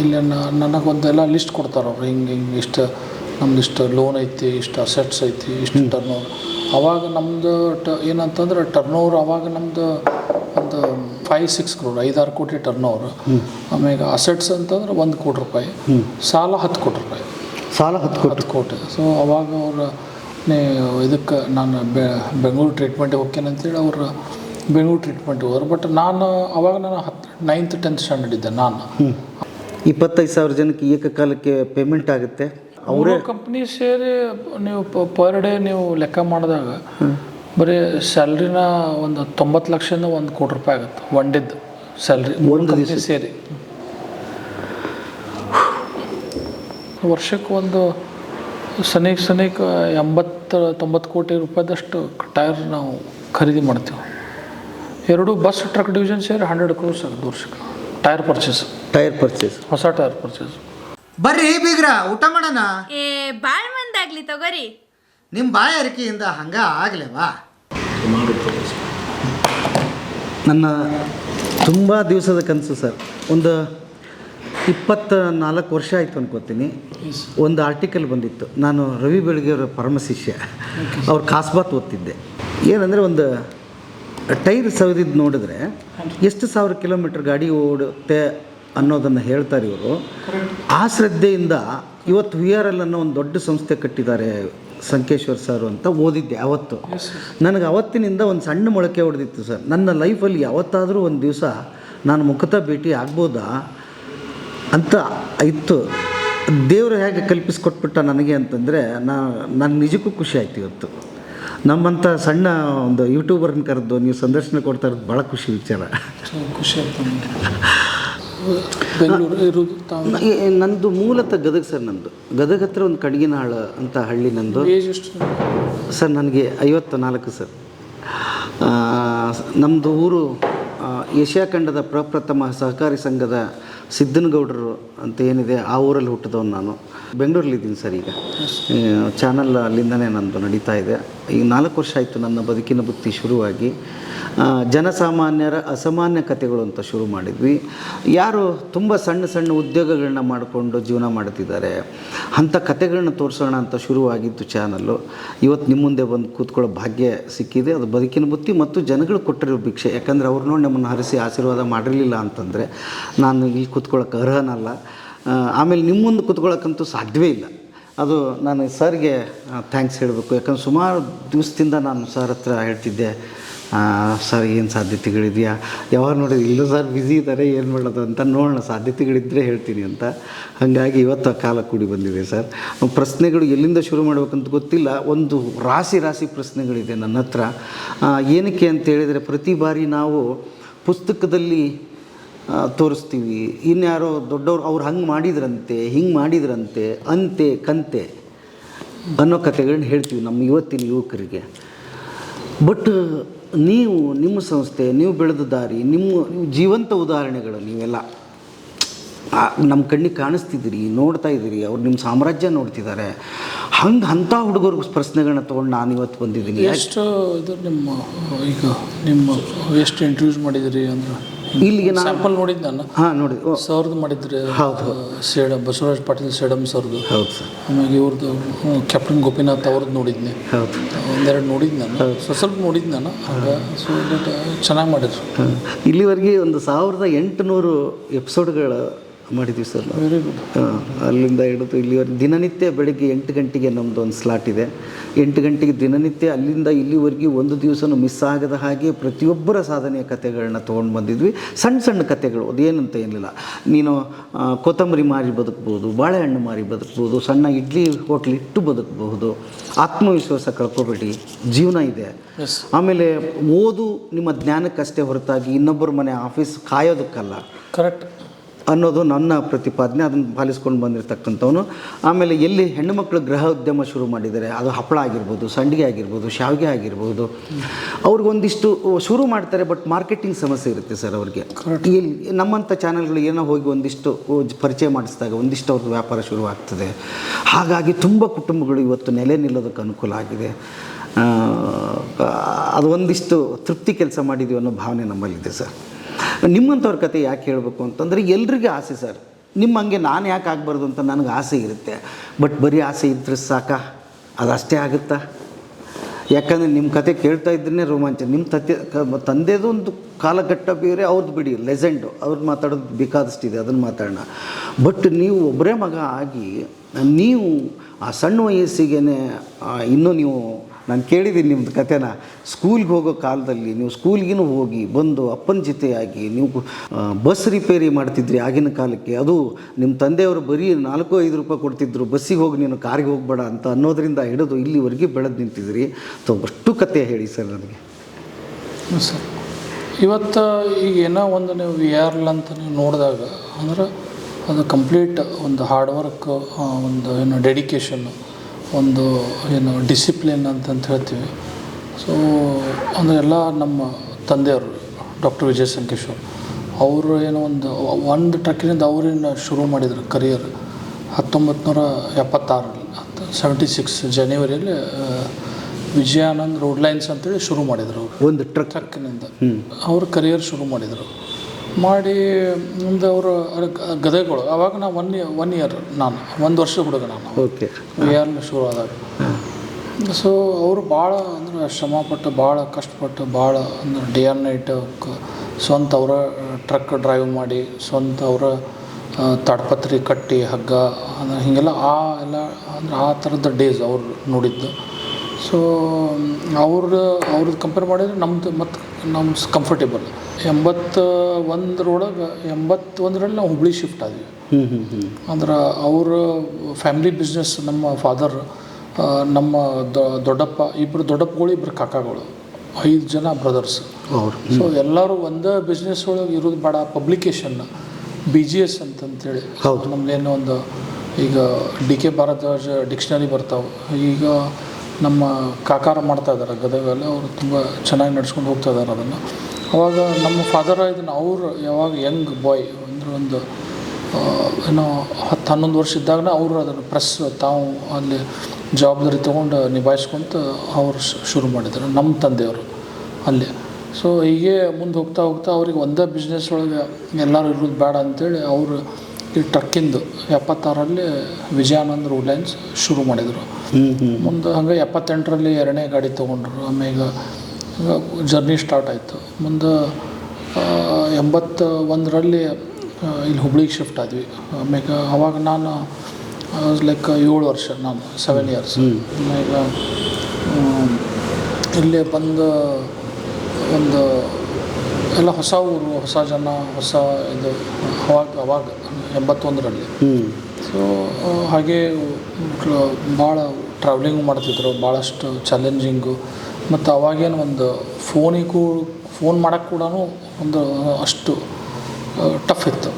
ಇಲ್ಲಿ ನ- ನನಗೊಂದೆಲ್ಲ ಲಿಸ್ಟ್ ಕೊಡ್ತಾರೆ ಅವ್ರು. ಹಿಂಗೆ ಹಿಂಗೆ ಇಷ್ಟು ನಮ್ದು ಇಷ್ಟು ಲೋನ್ ಐತಿ ಇಷ್ಟು ಅಸೆಟ್ಸ್ ಐತಿ ಇಷ್ಟು ಟರ್ನ್ ಓವರ್ ಅವಾಗ ನಮ್ಮದು ಟ ಏನಂತಂದ್ರೆ ಟರ್ನ್ ಓವರ್ ಅವಾಗ ನಮ್ಮದು ಒಂದು ಫೈವ್ ಸಿಕ್ಸ್ ಕ್ರೋಡ್ ಐದಾರು ಕೋಟಿ ಟರ್ನ್ ಓವರ್ ಆಮೇಲೆ ಅಸೆಟ್ಸ್ ಅಂತಂದ್ರೆ ಒಂದು ಕೋಟಿ ರೂಪಾಯಿ. ಸಾಲ ಹತ್ತು ಕೋಟಿ ರೂಪಾಯಿ. ಸಾಲ ಹತ್ತು ಹತ್ತು ಕೋಟಿ. ಸೊ ಅವಾಗ ಅವರು ನೀ ಇದಕ್ಕೆ ನಾನು ಬೆ ಬೆಂಗಳೂರು ಟ್ರೀಟ್ಮೆಂಟಿಗೆ ಹೋಗ್ತೇನೆ ಅಂತೇಳಿ ಅವ್ರು ಬೆಂಗಳೂರು ಟ್ರೀಟ್ಮೆಂಟ್ ಹೋದ್ರು. ಬಟ್ ನಾನು ಅವಾಗ ನಾನು ಹತ್ತು ನೈನ್ತ್ ಟೆಂತ್ ಸ್ಟ್ಯಾಂಡರ್ಡ್ ಇದ್ದೆ ನಾನು. ಇಪ್ಪತ್ತೈದು ಸಾವಿರ ಜನಕ್ಕೆ ಏಕಕಾಲಕ್ಕೆ ಪೇಮೆಂಟ್ ಆಗುತ್ತೆ. ಅವರೇ ಕಂಪ್ನಿ ಸೇರಿ ನೀವು ಪರ್ ಡೇ ನೀವು ಲೆಕ್ಕ ಮಾಡಿದಾಗ ಬರೀ ಸ್ಯಾಲ್ರಿನ ಒಂದು ತೊಂಬತ್ತು ಲಕ್ಷದಿಂದ ಒಂದು ಕೋಟಿ ರೂಪಾಯಿ ಆಗುತ್ತೆ ಒನ್ ಡೇದ್ದು ಸ್ಯಾಲ್ರಿ ಒಂದು ದಿವಸ ಸೇರಿ. ವರ್ಷಕ್ಕೆ ಒಂದು ಸನಿಕ್ ಸನಿಕ್ ಎಂಬತ್ತು ತೊಂಬತ್ತು ಕೋಟಿ ರೂಪಾಯಿದಷ್ಟು ಟೈರ್ ನಾವು ಖರೀದಿ ಮಾಡ್ತೀವಿ. ಎರಡು ಬಸ್ ಟ್ರಕ್ ಡಿವಿಷನ್ ಸೇರಿ ಹಂಡ್ರೆಡ್ ಕ್ರೋರ್ಸ್ ಆಗುತ್ತೆ ವರ್ಷಕ್ಕೆ. ಟೈರ್ ಪರ್ಚೇಸ್ ಟೈರ್ ಪರ್ಚೇಸ್ ಹೊಸ ಟೈರ್ ಪರ್ಚೇಸ್ ಬರ್ರಿ ಬೀಗ್ರ ಊಟ ಮಾಡೋಣ? ಏ ಬಾಳ್ ಮಂದಾಗ್ಲಿ ತಗೋರಿ. ನಿಮ್ಮ ಬಾಯಾರಿಕೆಯಿಂದ ಹಂಗ ಆಗ್ಲೇವಾ? ನನ್ನ ತುಂಬ ದಿವಸದ ಕನಸು ಸರ್. ಒಂದು ಇಪ್ಪತ್ತ ನಾಲ್ಕು ವರ್ಷ ಆಯಿತು ಅನ್ಕೋತೀನಿ. ಒಂದು ಆರ್ಟಿಕಲ್ ಬಂದಿತ್ತು. ನಾನು ರವಿ ಬೆಳಗೆಯವರ ಪರಮ ಶಿಷ್ಯ ಅವ್ರ ಕಾಸ್ಬಾತ್ ಓದ್ತಿದ್ದೆ. ಏನಂದರೆ ಒಂದು ಟೈರ್ ಸವದಿದ್ದು ನೋಡಿದ್ರೆ ಎಷ್ಟು ಸಾವಿರ ಕಿಲೋಮೀಟ್ರ್ ಗಾಡಿ ಓಡುತ್ತೆ ಅನ್ನೋದನ್ನು ಹೇಳ್ತಾರೆ ಇವರು. ಆ ಶ್ರದ್ಧೆಯಿಂದ ಇವತ್ತು ವಿ ಆರ್ ಎಲ್ ಅನ್ನೋ ಒಂದು ದೊಡ್ಡ ಸಂಸ್ಥೆ ಕಟ್ಟಿದ್ದಾರೆ ಸಂಕೇಶ್ವರ್ ಸರ್ ಅಂತ ಓದಿದ್ದೆ ಅವತ್ತು. ನನಗೆ ಅವತ್ತಿನಿಂದ ಒಂದು ಸಣ್ಣ ಮೊಳಕೆ ಹೊಡೆದಿತ್ತು ಸರ್. ನನ್ನ ಲೈಫಲ್ಲಿ ಯಾವತ್ತಾದರೂ ಒಂದು ದಿವಸ ನಾನು ಮುಖತ ಭೇಟಿ ಆಗ್ಬೋದಾ ಅಂತ ಇತ್ತು. ದೇವರು ಹೇಗೆ ಕಲ್ಪಿಸ್ಕೊಟ್ಬಿಟ್ಟ ನನಗೆ ಅಂತಂದರೆ ನಾನು ನನ್ನ ನಿಜಕ್ಕೂ ಖುಷಿ ಆಯ್ತು ಇವತ್ತು. ನಮ್ಮಂಥ ಸಣ್ಣ ಒಂದು ಯೂಟ್ಯೂಬರ್ನ ಕರೆದು ನೀವು ಸಂದರ್ಶನ ಕೊಡ್ತಾ ಇರೋದು ಭಾಳ ಖುಷಿ ವಿಚಾರ. ಖುಷಿ ನಂದು ಮೂಲತಃ ಗದಗ ಸರ್ ನಂದು. ಗದಗ ಹತ್ರ ಒಂದು ಕಣಗಿನಾಳ ಅಂತ ಹಳ್ಳಿ ನಂದು. ಸರ್? ನನಗೆ ಐವತ್ತ ನಾಲ್ಕು ಸರ್ ನಮ್ಮದು ಊರು ಏಷ್ಯಾ ಖಂಡದ ಪ್ರಪ್ರಥಮ ಸಹಕಾರಿ ಸಂಘದ ಸಿದ್ದನಗೌಡರು ಅಂತ ಏನಿದೆ ಆ ಊರಲ್ಲಿ ಹುಟ್ಟಿದವನು ನಾನು. ಬೆಂಗಳೂರಲ್ಲಿದ್ದೀನಿ ಸರ್ ಈಗ. ಚಾನಲ್ ಅಲ್ಲಿಂದನೇ ನನ್ನದು ನಡೀತಾ ಇದೆ. ಈಗ ನಾಲ್ಕು ವರ್ಷ ಆಯಿತು ನನ್ನ ಬದುಕಿನ ಬುತ್ತಿ ಶುರುವಾಗಿ. ಜನಸಾಮಾನ್ಯರ ಅಸಾಮಾನ್ಯ ಕಥೆಗಳು ಅಂತ ಶುರು ಮಾಡಿದ್ವಿ. ಯಾರು ತುಂಬ ಸಣ್ಣ ಸಣ್ಣ ಉದ್ಯೋಗಗಳನ್ನ ಮಾಡಿಕೊಂಡು ಜೀವನ ಮಾಡ್ತಿದ್ದಾರೆ, ಅಂಥ ಕಥೆಗಳನ್ನ ತೋರಿಸೋಣ ಅಂತ ಶುರುವಾಗಿದ್ದು ಚಾನಲ್ಲು. ಇವತ್ತು ನಿಮ್ಮ ಮುಂದೆ ಬಂದು ಕೂತ್ಕೊಳ್ಳೋ ಭಾಗ್ಯ ಸಿಕ್ಕಿದೆ. ಅದು ಬದುಕಿನ ಬುತ್ತಿ ಮತ್ತು ಜನಗಳು ಕೊಟ್ಟಿರೋ ಭಿಕ್ಷೆ. ಯಾಕಂದರೆ ಅವ್ರು ನೋಡಿ ನಮ್ಮನ್ನು ಹರಿಸಿ ಆಶೀರ್ವಾದ ಮಾಡಿರಲಿಲ್ಲ ಅಂತಂದರೆ ನಾನು ಇಲ್ಲಿ ಕೂತ್ಕೊಳ್ಳೋಕೆ ಅರ್ಹನಲ್ಲ. ಆಮೇಲೆ ನಿಮ್ಮ ಮುಂದೆ ಕೂತ್ಕೊಳ್ಳೋಕ್ಕಂತೂ ಸಾಧ್ಯವೇ ಇಲ್ಲ. ಅದು ನಾನು ಸರ್ಗೆ ಥ್ಯಾಂಕ್ಸ್ ಹೇಳಬೇಕು. ಯಾಕಂದ್ರೆ ಸುಮಾರು ದಿವಸದಿಂದ ನಾನು ಸರ್ ಹತ್ರ ಹೇಳ್ತಿದ್ದೆ ಸರ್, ಏನು ಸಾಧ್ಯತೆಗಳಿದೆಯಾ? ಯಾವಾಗ ನೋಡಿದ್ರೆ? ಇಲ್ಲ ಸರ್ ಬ್ಯುಸಿ ಇದ್ದಾರೆ ಏನು ಮಾಡೋದು ಅಂತ ನೋಡೋಣ ಸಾಧ್ಯತೆಗಳಿದ್ದರೆ ಹೇಳ್ತೀನಿ ಅಂತ. ಹಾಗಾಗಿ ಇವತ್ತು ಕಾಲ ಕೂಡಿ ಬಂದಿದೆ ಸರ್. ಪ್ರಶ್ನೆಗಳು ಎಲ್ಲಿಂದ ಶುರು ಮಾಡಬೇಕಂತ ಗೊತ್ತಿಲ್ಲ. ಒಂದು ರಾಶಿ ರಾಶಿ ಪ್ರಶ್ನೆಗಳಿದೆ ನನ್ನ ಹತ್ರ. ಏನಕ್ಕೆ ಅಂತ ಹೇಳಿದರೆ, ಪ್ರತಿ ಬಾರಿ ನಾವು ಪುಸ್ತಕದಲ್ಲಿ ತೋರಿಸ್ತೀವಿ. ಇನ್ಯಾರೋ ದೊಡ್ಡವ್ರು ಅವ್ರು ಹಂಗೆ ಮಾಡಿದ್ರಂತೆ, ಹಿಂಗೆ ಮಾಡಿದ್ರಂತೆ, ಅಂತೆ, ಕಂತೆ ಅನ್ನೋ ಕಥೆಗಳನ್ನ ಹೇಳ್ತೀವಿ ನಮ್ಮ ಇವತ್ತಿನ ಯುವಕರಿಗೆ. ಬಟ್ ನೀವು ನಿಮ್ಮ ಸಂಸ್ಥೆ, ನೀವು ಬೆಳೆದ ದಾರಿ, ನಿಮ್ಮ ಜೀವಂತ ಉದಾಹರಣೆಗಳು ನೀವೆಲ್ಲ. ನಮ್ಮ ಕಣ್ಣಿಗೆ ಕಾಣಿಸ್ತಿದ್ದೀರಿ, ನೋಡ್ತಾ ಇದ್ದೀರಿ, ಅವ್ರು ನಿಮ್ಮ ಸಾಮ್ರಾಜ್ಯ ನೋಡ್ತಿದ್ದಾರೆ. ಹಂಗೆ ಅಂಥ ಹುಡುಗರು ಪ್ರಶ್ನೆಗಳನ್ನ ತೊಗೊಂಡು ನಾನು ಇವತ್ತು ಬಂದಿದ್ದೀನಿ. ಎಷ್ಟು ಇದು ನಿಮ್ಮ, ಈಗ ನಿಮ್ಮ, ಎಷ್ಟು ಇಂಟ್ರೊಡ್ಯೂಸ್ ಮಾಡಿದಿರಿ ಅಂದ್ರೆ? ಇಲ್ಲಿಗೆ ಸ್ಯಾಂಪಲ್ ನೋಡಿದ್ದು ನಾನು. ಹಾಂ ನೋಡಿ. ಸರ್ದು ಮಾಡಿದ್ರಿ ಹೌದು. ಸೇಡಮ್ ಬಸವರಾಜ್ ಪಾಟೀಲ್ ಸೇಡಮ್ ಸರ್ದು ಹೌದು ಸರ್. ಆಮೇಲೆ ಇವ್ರದ್ದು ಕ್ಯಾಪ್ಟನ್ ಗೋಪಿನಾಥ್ ಅವ್ರದ್ದು ನೋಡಿದ್ನಿ. ಹೌದು. ಒಂದೆರಡು ನೋಡಿದ್ದು ನಾನು. ಸ್ವಲ್ಪ ಸ್ವಲ್ಪ ನೋಡಿದ್ದು ನಾನು. ಆಗ ಸೊ ಬಟ್ ಚೆನ್ನಾಗಿ ಮಾಡಿದ್ರು. ಇಲ್ಲಿವರೆಗೆ ಒಂದು ಸಾವಿರದ ಎಂಟುನೂರು ಎಪಿಸೋಡ್ಗಳು ಮಾಡಿದ್ದೀವಿ ಸರ್. ಹಾಂ, ಅಲ್ಲಿಂದ ಹಿಡಿದು ಇಲ್ಲಿವರೆಗೆ ದಿನನಿತ್ಯ ಬೆಳಿಗ್ಗೆ ಎಂಟು ಗಂಟೆಗೆ ನಮ್ಮದು ಒಂದು ಸ್ಲಾಟ್ ಇದೆ. ಎಂಟು ಗಂಟೆಗೆ ದಿನನಿತ್ಯ ಅಲ್ಲಿಂದ ಇಲ್ಲಿವರೆಗೆ ಒಂದು ದಿವಸನೂ ಮಿಸ್ ಆಗದ ಹಾಗೆ ಪ್ರತಿಯೊಬ್ಬರ ಸಾಧನೆಯ ಕಥೆಗಳನ್ನ ತೊಗೊಂಡು ಬಂದಿದ್ವಿ. ಸಣ್ಣ ಸಣ್ಣ ಕಥೆಗಳು ಅದೇನಂತ ಏನಿಲ್ಲ. ನೀನು ಕೊತ್ತಂಬರಿ ಮಾರಿ ಬದುಕ್ಬೋದು ಬಾಳೆಹಣ್ಣು ಮಾರಿ ಬದುಕ್ಬೋದು ಸಣ್ಣ ಇಡ್ಲಿ ಹೋಟ್ಲ್ ಇಟ್ಟು ಬದುಕಬಹುದು ಆತ್ಮವಿಶ್ವಾಸ ಕಳ್ಕೊಬೇಡಿ ಜೀವನ ಇದೆ. ಆಮೇಲೆ ಓದು ನಿಮ್ಮ ಜ್ಞಾನಕ್ಕಷ್ಟೇ ಹೊರತಾಗಿ ಇನ್ನೊಬ್ಬರ ಮನೆ ಆಫೀಸ್ ಕಾಯೋದಕ್ಕಲ್ಲ. ಕರೆಕ್ಟ್ ಅನ್ನೋದು ನನ್ನ ಪ್ರತಿಪಾದನೆ ಅದನ್ನು ಪಾಲಿಸ್ಕೊಂಡು ಬಂದಿರತಕ್ಕಂಥವನು. ಆಮೇಲೆ ಎಲ್ಲಿ ಹೆಣ್ಣುಮಕ್ಕಳು ಗೃಹ ಉದ್ಯಮ ಶುರು ಮಾಡಿದ್ದಾರೆ ಅದು ಹಪ್ಪಳ ಆಗಿರ್ಬೋದು ಸಂಡಿಗೆ ಆಗಿರ್ಬೋದು ಶಾವಿಗೆ ಆಗಿರ್ಬೋದು. ಅವ್ರಿಗೊಂದಿಷ್ಟು ಶುರು ಮಾಡ್ತಾರೆ ಬಟ್ ಮಾರ್ಕೆಟಿಂಗ್ ಸಮಸ್ಯೆ ಇರುತ್ತೆ ಸರ್ ಅವ್ರಿಗೆ. ಇಲ್ಲಿ ನಮ್ಮಂಥ ಚಾನಲ್ಗಳು ಏನೋ ಹೋಗಿ ಒಂದಿಷ್ಟು ಪರಿಚಯ ಮಾಡಿಸಿದಾಗ ಒಂದಿಷ್ಟು ಅವ್ರದ್ದು ವ್ಯಾಪಾರ ಶುರುವಾಗ್ತದೆ ಹಾಗಾಗಿ ತುಂಬ ಕುಟುಂಬಗಳು ಇವತ್ತು ನೆಲೆ ನಿಲ್ಲೋದಕ್ಕೆ ಅನುಕೂಲ ಆಗಿದೆ. ಅದು ಒಂದಿಷ್ಟು ತೃಪ್ತಿ ಕೆಲಸ ಮಾಡಿದ್ದೀವಿ ಅನ್ನೋ ಭಾವನೆ ನಮ್ಮಲ್ಲಿದೆ ಸರ್. ನಿಮ್ಮಂಥವ್ರ ಕತೆ ಯಾಕೆ ಹೇಳಬೇಕು ಅಂತಂದರೆ ಎಲ್ರಿಗೂ ಆಸೆ ಸರ್. ನಿಮ್ಮ ಹಂಗೆ ನಾನು ಯಾಕೆ ಆಗಬಾರ್ದು ಅಂತ ನನಗೆ ಆಸೆ ಇರುತ್ತೆ. ಬಟ್ ಬರೀ ಆಸೆ ಇದ್ರೆ ಸಾಕ? ಅದಷ್ಟೇ ಆಗುತ್ತಾ? ಯಾಕಂದರೆ ನಿಮ್ಮ ಕತೆ ಕೇಳ್ತಾ ಇದ್ರೇ ರೋಮಾಂಚನ. ನಿಮ್ಮ ತತೆ ತಂದೆದು ಒಂದು ಕಾಲಘಟ್ಟ ಬೇರೆ ಅವ್ರದ್ದು ಬಿಡಿ, ಲೆಜೆಂಡು. ಅವ್ರು ಮಾತಾಡೋದು ಬೇಕಾದಷ್ಟಿದೆ, ಅದನ್ನು ಮಾತಾಡೋಣ. ಬಟ್ ನೀವು ಒಬ್ಬರೇ ಮಗ ಆಗಿ, ನೀವು ಆ ಸಣ್ಣ ವಯಸ್ಸಿಗೆ ಇನ್ನೂ ನೀವು ನಾನು ಕೇಳಿದ್ದೀನಿ ನಿಮ್ಮದು ಕತೆನ. ಸ್ಕೂಲ್ಗೆ ಹೋಗೋ ಕಾಲದಲ್ಲಿ ನೀವು ಸ್ಕೂಲ್ಗಿನೂ ಹೋಗಿ ಬಂದು ಅಪ್ಪನ ಜೊತೆಯಾಗಿ ನೀವು ಬಸ್ ರಿಪೇರಿ ಮಾಡ್ತಿದ್ರಿ ಆಗಿನ ಕಾಲಕ್ಕೆ. ಅದು ನಿಮ್ಮ ತಂದೆಯವರು ಬರೀ ನಾಲ್ಕು, ಐದು ರೂಪಾಯಿ ಕೊಡ್ತಿದ್ರು, ಬಸ್ಸಿಗೆ ಹೋಗಿ ನೀನು ಕಾರಿಗೆ ಹೋಗ್ಬೇಡ ಅಂತ ಅನ್ನೋದರಿಂದ ಹಿಡಿದು ಇಲ್ಲಿವರೆಗೆ ಬೆಳೆದು ನಿಂತಿದ್ರಿ ಸೊ, ಅಷ್ಟು ಕತೆ ಹೇಳಿ ಸರ್ ನನಗೆ. ಸರ್. ಇವತ್ತು ಈಗ ಏನೋ ಒಂದು ನೀವು ವಿ ಆರ್ ಅಂತ ನೀವು ನೋಡಿದಾಗ, ಅಂದ್ರೆ ಅದು ಕಂಪ್ಲೀಟ್ ಒಂದು ಹಾರ್ಡ್ ವರ್ಕ್ ಒಂದು ಏನು ಡೆಡಿಕೇಶನ್ನು ಒಂದು ಏನು ಡಿಸಿಪ್ಲಿನ್ ಅಂತಂತ ಹೇಳ್ತೀವಿ. ಸೊ ಅಂದರೆ ಎಲ್ಲ ನಮ್ಮ ತಂದೆಯವರು ಡಾಕ್ಟರ್ ವಿಜಯ ಸಂಕೇಶ್ವರ್ ಅವರು ಏನೋ ಒಂದು ಒಂದು ಟ್ರಕ್ಕಿನಿಂದ ಅವರಿಂದ ಶುರು ಮಾಡಿದರು ಕರಿಯರ್ ಹತ್ತೊಂಬತ್ತು ನೂರ ಎಪ್ಪತ್ತಾರರಲ್ಲಿ ಸೆವೆಂಟಿ ಸಿಕ್ಸ್ ಜನವರಿಯಲ್ಲಿ ವಿಜಯಾನಂದ್ ರೋಡ್ ಲೈನ್ಸ್ ಅಂತೇಳಿ ಶುರು ಮಾಡಿದರು ಅವರು. ಒಂದು ಟ್ರಕ್. ಟ್ರಕ್ಕಿನಿಂದ. ಅವ್ರ ಕರಿಯರ್ ಶುರು ಮಾಡಿದರು. ಮಾಡಿ ಮುಂದೆ ಅವರು ಗದೆಗಳು. ಅವಾಗ ನಾ ಒನ್ ಇಯರ್ ಒನ್ ಇಯರ್ ನಾನು. ಒಂದು ವರ್ಷ ಹುಡುಗ ನಾನು. ಓಕೆ. ಇಯರ್ನ ಶುರು ಆದಾಗ. ಸೊ ಅವರು ಭಾಳ ಅಂದ್ರೆ ಶ್ರಮಪಟ್ಟು ಭಾಳ ಕಷ್ಟಪಟ್ಟು ಭಾಳ ಅಂದ್ರೆ ಡೇ ಆ್ಯಂಡ್ ನೈಟ್ ಸ್ವಂತ ಅವರ ಟ್ರಕ್ ಡ್ರೈವ್ ಮಾಡಿ ಸ್ವಂತ ಅವರ ತಾಡ್ಪತ್ರಿ ಕಟ್ಟಿ ಹಗ್ಗ ಅಂದ್ರೆ ಹೀಗೆಲ್ಲ ಆ ಎಲ್ಲ ಅಂದ್ರೆ ಆ ಥರದ ಡೇಸ್ ಅವ್ರು ನೋಡಿದ್ದು. ಸೊ ಅವ್ರ ಅವ್ರದ್ದು ಕಂಪೇರ್ ಮಾಡಿದರೆ ನಮ್ಮದು ಮತ್ತು ನಮ್ಮ ಕಂಫರ್ಟೇಬಲ್ ಎಂಬತ್ತು ಒಂದರೊಳಗೆ ಎಂಬತ್ತೊಂದರಲ್ಲಿ ನಾವು ಹುಬ್ಳಿ ಶಿಫ್ಟ್ ಆದ್ವಿ. ಅಂದ್ರೆ ಅವರ ಫ್ಯಾಮ್ಲಿ ಬಿಸ್ನೆಸ್ ನಮ್ಮ ಫಾದರ್ ನಮ್ಮ ದೊಡ್ಡಪ್ಪ ಇಬ್ಬರು ದೊಡ್ಡಪ್ಪಗಳು ಇಬ್ಬರು ಕಾಕಾಗಳು ಐದು ಜನ ಬ್ರದರ್ಸ್ ಅವರು ಸೊ ಎಲ್ಲರೂ ಒಂದೇ ಬಿಸ್ನೆಸ್ ಒಳಗೆ ಇರೋದು ಬೇಡ ಪಬ್ಲಿಕೇಶನ್ ಬಿ ಜಿ ಎಸ್ ಅಂತಂತೇಳಿ. ಹೌದು. ನಮ್ದೇನೋ ಒಂದು ಈಗ ಡಿ ಕೆ ಭಾರದ್ವಾಜ್ ಡಿಕ್ಷನರಿ ಬರ್ತಾವೆ. ಈಗ ನಮ್ಮ ಕಾಕಾರ ಮಾಡ್ತಾ ಇದ್ದಾರೆ ಗದಗಲ್ಲಿ. ಅವರು ತುಂಬ ಚೆನ್ನಾಗಿ ನಡ್ಸ್ಕೊಂಡು ಹೋಗ್ತಾ ಇದ್ದಾರೆ ಅದನ್ನು. ಅವಾಗ ನಮ್ಮ ಫಾದರ್ ಇದನ್ನು ಅವರು ಯಾವಾಗ ಯಂಗ್ ಬಾಯ್ ಅಂದರೆ ಒಂದು ಏನೋ ಹತ್ತು ಹನ್ನೊಂದು ವರ್ಷ ಇದ್ದಾಗ ಅವರು ಅದನ್ನು ಪ್ರೆಸ್ ತಾವು ಅಲ್ಲಿ ಜವಾಬ್ದಾರಿ ತೊಗೊಂಡು ನಿಭಾಯಿಸ್ಕೊಂತ ಅವರು ಶುರು ಮಾಡಿದರು ನಮ್ಮ ತಂದೆಯವರು ಅಲ್ಲಿ. ಸೊ ಹೀಗೆ ಮುಂದೆ ಹೋಗ್ತಾ ಹೋಗ್ತಾ ಅವ್ರಿಗೆ ಒಂದೇ ಬಿಸ್ನೆಸ್ ಒಳಗೆ ಎಲ್ಲರೂ ಇರೋದು ಬೇಡ ಅಂತೇಳಿ ಅವರು ಈ ಟರ್ಕಿಂದು ಎಪ್ಪತ್ತಾರರಲ್ಲಿ ವಿಜಯಾನಂದ್ ರೋಡ್ ಲೈನ್ಸ್ ಶುರು ಮಾಡಿದರು. ಮುಂದೆ ಹಂಗೆ ಎಪ್ಪತ್ತೆಂಟರಲ್ಲಿ ಎರಡನೇ ಗಾಡಿ ತೊಗೊಂಡ್ರು. ಆಮೇಲೆ ಜರ್ನಿ ಸ್ಟಾರ್ಟ್ ಆಯಿತು. ಮುಂದೆ ಎಂಬತ್ತ ಒಂದರಲ್ಲಿ ಇಲ್ಲಿ ಹುಬ್ಳಿಗೆ ಶಿಫ್ಟ್ ಆದ್ವಿ. ಆಮೇಲೆ ಅವಾಗ ನಾನು ಲೈಕ್ ಏಳು ವರ್ಷ ನಾನು ಸೆವೆನ್ ಇಯರ್ಸ್ ಆಮೇಲೆ ಇಲ್ಲೇ ಬಂದು ಒಂದು ಎಲ್ಲ ಹೊಸ ಊರು ಹೊಸ ಜನ ಹೊಸ ಇದು ಅವಾಗ ಅವಾಗ ಎಂಬತ್ತೊಂದರಲ್ಲಿ. ಸೊ ಹಾಗೆ ಭಾಳ ಟ್ರಾವೆಲಿಂಗ್ ಮಾಡ್ತಿದ್ರು ಭಾಳಷ್ಟು ಚಾಲೆಂಜಿಂಗು ಮತ್ತು ಅವಾಗೇನು ಒಂದು ಫೋನಿಗೂ ಫೋನ್ ಮಾಡೋಕ್ಕೆ ಕೂಡ ಒಂದು ಅಷ್ಟು ಟಫ್ ಇತ್ತು.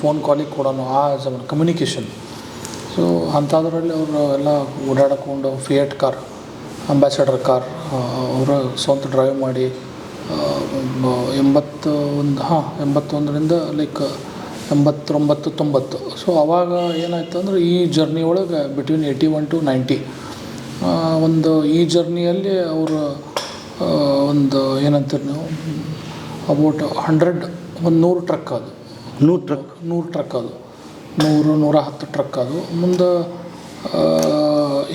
ಫೋನ್ ಕಾಲಿಗೆ ಕೂಡ ಆ ಜಮಾನ ಕಮ್ಯುನಿಕೇಷನ್ ಸೊ ಅಂಥದ್ರಲ್ಲಿ ಅವರು ಎಲ್ಲ ಓಡಾಡಿಕೊಂಡು ಫಿಯೇಟ್ ಕಾರ್ ಅಂಬಾಸಡರ್ ಕಾರ್ ಅವರು ಸ್ವಂತ ಡ್ರೈವ್ ಮಾಡಿ ಎಂಬತ್ತು ಒಂದು ಹಾಂ ಎಂಬತ್ತೊಂದರಿಂದ ಲೈಕ್ ಎಂಬತ್ತೊಂಬತ್ತು ತೊಂಬತ್ತು. ಸೊ ಅವಾಗ ಏನಾಯ್ತು ಅಂದ್ರೆ ಈ ಜರ್ನಿ ಒಳಗೆ between eighty one to ninety ಒಂದು ಈ ಜರ್ನಿಯಲ್ಲಿ ಅವರು ಒಂದು ಏನಂತೀರಿ ನೀವು? ಅಬೌಟ್ ಹಂಡ್ರೆಡ್ ಒಂದು ನೂರು ಟ್ರಕ್ ಅದು. ನೂರು ಟ್ರಕ್ ನೂರು ಟ್ರಕ್ ಅದು. ನೂರು ನೂರ ಹತ್ತು ಟ್ರಕ್ ಅದು. ಮುಂದೆ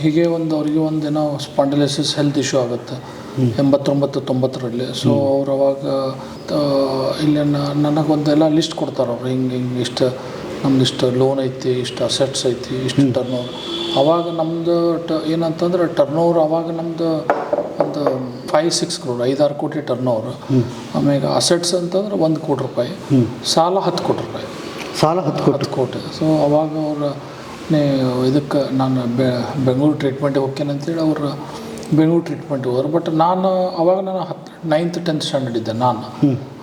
ಹೀಗೆ ಒಂದು ಅವರಿಗೆ ಒಂದು ಏನೋ ಸ್ಪಾಂಡಲೈಸಿಸ್ ಹೆಲ್ತ್ ಇಶ್ಯೂ ಆಗುತ್ತೆ. ಎಂಬತ್ತೊಂಬತ್ತು ತೊಂಬತ್ತರಲ್ಲಿ. ಸೊ ಅವ್ರು ಅವಾಗ ಇಲ್ಲಿ ನನಗೊಂದೆಲ್ಲ ಲಿಸ್ಟ್ ಕೊಡ್ತಾರೆ ಅವ್ರು. ಹಿಂಗೆ ಹಿಂಗೆ ಇಷ್ಟು ನಮ್ದು ಇಷ್ಟು ಲೋನ್ ಐತಿ ಇಷ್ಟು ಅಸೆಟ್ಸ್ ಐತಿ ಇಷ್ಟು ಟರ್ನ್ ಓವರ್ ಅವಾಗ ನಮ್ಮದು ಟ ಏನಂತಂದ್ರೆ ಟರ್ನ್ ಓವರ್ ಅವಾಗ ನಮ್ಮದು ಒಂದು ಫೈವ್ ಸಿಕ್ಸ್ ಕ್ರೋಡ್ ಐದಾರು ಕೋಟಿ ಟರ್ನ್ ಓವರ್ ಆಮೇಲೆ ಅಸೆಟ್ಸ್ ಅಂತಂದ್ರೆ ಒಂದು ಕೋಟಿ ರೂಪಾಯಿ. ಸಾಲ ಹತ್ತು ಕೋಟಿ ರೂಪಾಯಿ. ಸಾಲ ಹತ್ತು ಹತ್ತು ಕೋಟಿ. ಸೊ ಅವಾಗ ಅವ್ರು ಇದಕ್ಕೆ ನಾನು ಬೆ ಬೆಂಗಳೂರು ಟ್ರೀಟ್ಮೆಂಟಿಗೆ ಹೋಗ್ತೇನೆ ಅಂತೇಳಿ ಅವರು ಬೆಂಗಳೂರು ಟ್ರೀಟ್ಮೆಂಟ್ ಹೋದ್ರು. ಬಟ್ ನಾನು ಅವಾಗ ನಾನು ಹತ್ತು ನೈನ್ತ್ ಟೆಂತ್ ಸ್ಟ್ಯಾಂಡರ್ಡ್ ಇದ್ದೆ ನಾನು